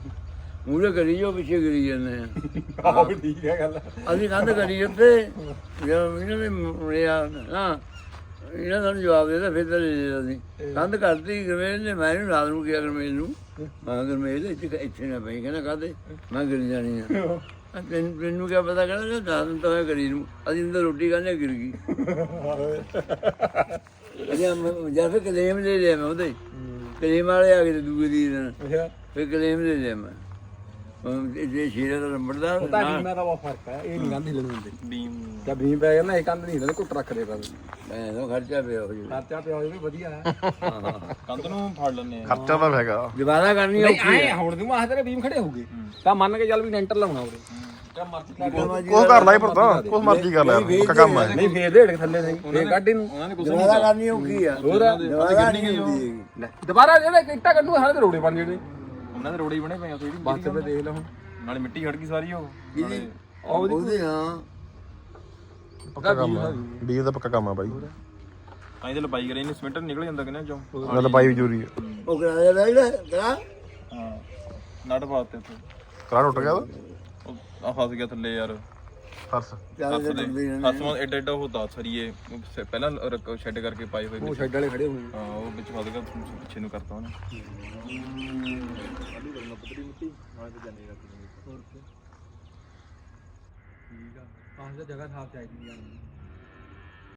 S5: ਮੂਹਰੇ ਕਰੀ ਜੋ ਪਿੱਛੇ ਕਰੀ ਜਾਂਦੇ ਆ।
S2: ਆਹੋ ਠੀਕ ਹੈ ਗੱਲ।
S5: ਅਸੀਂ ਕੰਧ ਕਰੀ ਉੱਤੇ ਜਦੋਂ ਇਹਨਾਂ ਨੇ ਮੁੜਿਆ ਨਾ ਇਹਨਾਂ ਦਾ ਜਵਾਬ ਦੇਦਾ ਫਿਰ ਤਾਂ ਅਸੀਂ। ਕੰਧ ਕਰਤੀ ਗਰਮੇਲ ਨੇ ਮੈਂ ਇਹਨੂੰ ਰਾਤ ਨੂੰ ਕਿਹਾ ਗਰਮੇਲ ਨੂੰ। ਮੈਂ ਗਰਮੇਲ ਇੱਥੇ ਇੱਥੇ ਨਾ ਪਈ ਕਹਿੰਦਾ ਕਾਹਦੇ? ਮੈਂ ਗਿਰ ਜਾਣੀ ਆ। *laughs* ਤੈਨੂੰ ਤੈਨੂੰ ਕੀ ਪਤਾ ਕਹਿੰਦਾ ਰਾਤ ਨੂੰ ਤਾਂ ਕਰੀ ਨੂੰ ਅਸੀਂ ਅੰਦਰ ਰੋਟੀ ਖਾਣੇ ਗਿਰ ਗਈ। *laughs* ਅਜਾ ਜਦ ਫਿਰ ਕਲੇਮ ਲੈ ਲਿਆ ਮੈਂ ਉਹਦੇ ਕਲੇਮ ਵਾਲੇ ਆ ਗਏ ਤੇ ਦੂਏ ਦੀ ਦਿਨ
S2: ਅੱਛਾ।
S5: ਫਿਰ ਕਲੇਮ ਲੈ ਲਿਆ ਮੈਂ। ਇਹ ਜੇ ਸ਼ੀਰਾ ਦਾ ਨੰਬਰਦਾਰ
S2: ਪਤਾ ਕੀ ਮੈਂ ਤਾਂ ਬਹੁਤ ਫ਼ਰਕ ਹੈ ਇਹ ਨਹੀਂ ਗੰਦ ਹਿੱਲਣ ਦਿੰਦੇ
S4: ਬੀਮ।
S2: ਜਾਂ ਬੀਮ ਪੈ ਜਾਂਦਾ ਇਹ ਕੰਧ ਨਹੀਂ ਹਿੱਲਦਾ ਘੁੱਟ ਰੱਖ ਦੇ ਬਸ।
S5: ਮੈਂ ਤਾਂ ਖਰਚਾ ਪਿਆ ਹੋ ਜੂ
S2: ਖਰਚਾ ਪਿਆ ਹੋਵੇ ਵੀ ਵਧੀਆ ਹੈ।
S4: ਕੰਧ ਨੂੰ ਫੜ ਲੈਣੇ ਆ।
S1: ਖਰਚਾ ਤਾਂ ਹੈਗਾ।
S5: ਦੁਬਾਰਾ ਕਰਨੀ
S2: ਨਹੀਂ
S5: ਔਖੀ
S2: ਆਏ ਹੁਣ ਤੂੰ ਆਹ ਤੇਰੇ ਬੀਮ ਖੜੇ ਹੋਗੇ ਤਾਂ ਮੰਨ ਕੇ ਚੱਲ ਵੀ ਲੈਂਟਰ ਲਾਉਣਾ ਉਹਦੇ। ਮਰਜ਼ੀ ਕਰ
S1: ਕੁਛ ਕਰ ਲੈ ਭਰਦਾ ਕੁਛ ਮਰਜ਼ੀ ਕਰ ਲੈ। ਯਾਰ ਕੰਮ ਹੈ
S2: ਨਹੀਂ ਫੇਰ ਦੇੜ ਕੇ ਥੱਲੇ ਸਹੀ। ਫੇਰ ਕੱਢ ਇਹਨੂੰ।
S4: ਉਹਨਾਂ ਨੇ ਕੁਝ
S5: ਦੁਬਾਰਾ ਕਰਨੀ ਔਖੀ ਆ?
S2: ਹੋਰ
S5: ਦੁਬਾਰਾ ਨਹੀਂ ਹੁੰਦੀ। ਹੈਗੀ।
S2: ਦੁਬਾਰਾ ਜਿਹੜੇ ਇੱਟਾਂ ਕੱਢੂ ਹਾਲੇ ਤੇ ਰੋੜੇ ਬਣ ਜਿਹੜੇ
S4: ਉਹਨਾਂ ਦੇ ਰੋੜੇ ਹੀ ਬਣੇ ਪਏ ਆ ਥੋੜੀ
S2: ਬਸ ਤੇ ਦੇਖ ਲੈ ਹੁਣ।
S4: ਨਾਲੇ ਮਿੱਟੀ ਖੜ ਗਈ ਸਾਰੀ ਉਹ।
S5: ਉਹਦੀ ਹਾਂ।
S1: ਪੱਕਾ ਕੰਮ ਹੈ ਬੀਜ ਦਾ ਪੱਕਾ ਕੰਮ ਹੈ ਬਾਈ।
S4: ਤਾਂ ਇਹਦੇ ਲਪਾਈ ਕਰੇ ਇਹਨੇ ਸਿਮੈਂਟ ਨਿਕਲ ਜਾਂਦਾ ਕਿਨਾਂ ਚੋਂ।
S1: ਗੱਲ ਬਾਈ ਵੀ ਜ਼ਰੂਰੀ ਹੈ।
S5: ਉਹ ਕਰਾਇਆ ਦਾ ਜਿਹੜਾ ਕਰਾ
S4: ਹਾਂ। ਨਟ ਪਾਤੇ ਉੱਥੇ।
S1: ਕਰਾ ਟੁੱਟ ਗਿਆ?
S4: ਉਹ ਆ ਫਸ ਗਿਆ ਥੱਲੇ ਯਾਰ।
S1: ਫਰਸ
S5: ਚੱਲ
S4: ਫਸ ਦੇ ਫਸਵਾਂ ਐਡਾ ਐਡਾ ਹੁੰਦਾ ਸਰੀਏ। ਪਹਿਲਾਂ ਸ਼ੈੱਡ ਕਰਕੇ ਪਾਏ ਹੋਏ
S2: ਉਹ
S4: ਵਿੱਚ।
S2: ਛੱਡ ਵਾਲੇ ਖੜੇ ਹੋਏ
S4: ਹਾਂ ਉਹ ਵਿੱਚ ਫਸ ਗਿਆ ਪਿੱਛੇ ਨੂੰ ਕਰਤਾ ਉਹਨੇ।
S2: ਠੀਕ ਆ। ਆਹ ਜਗ੍ਹਾ ਸਾਫ਼ ਚਾਹੀਦੀ ਆ।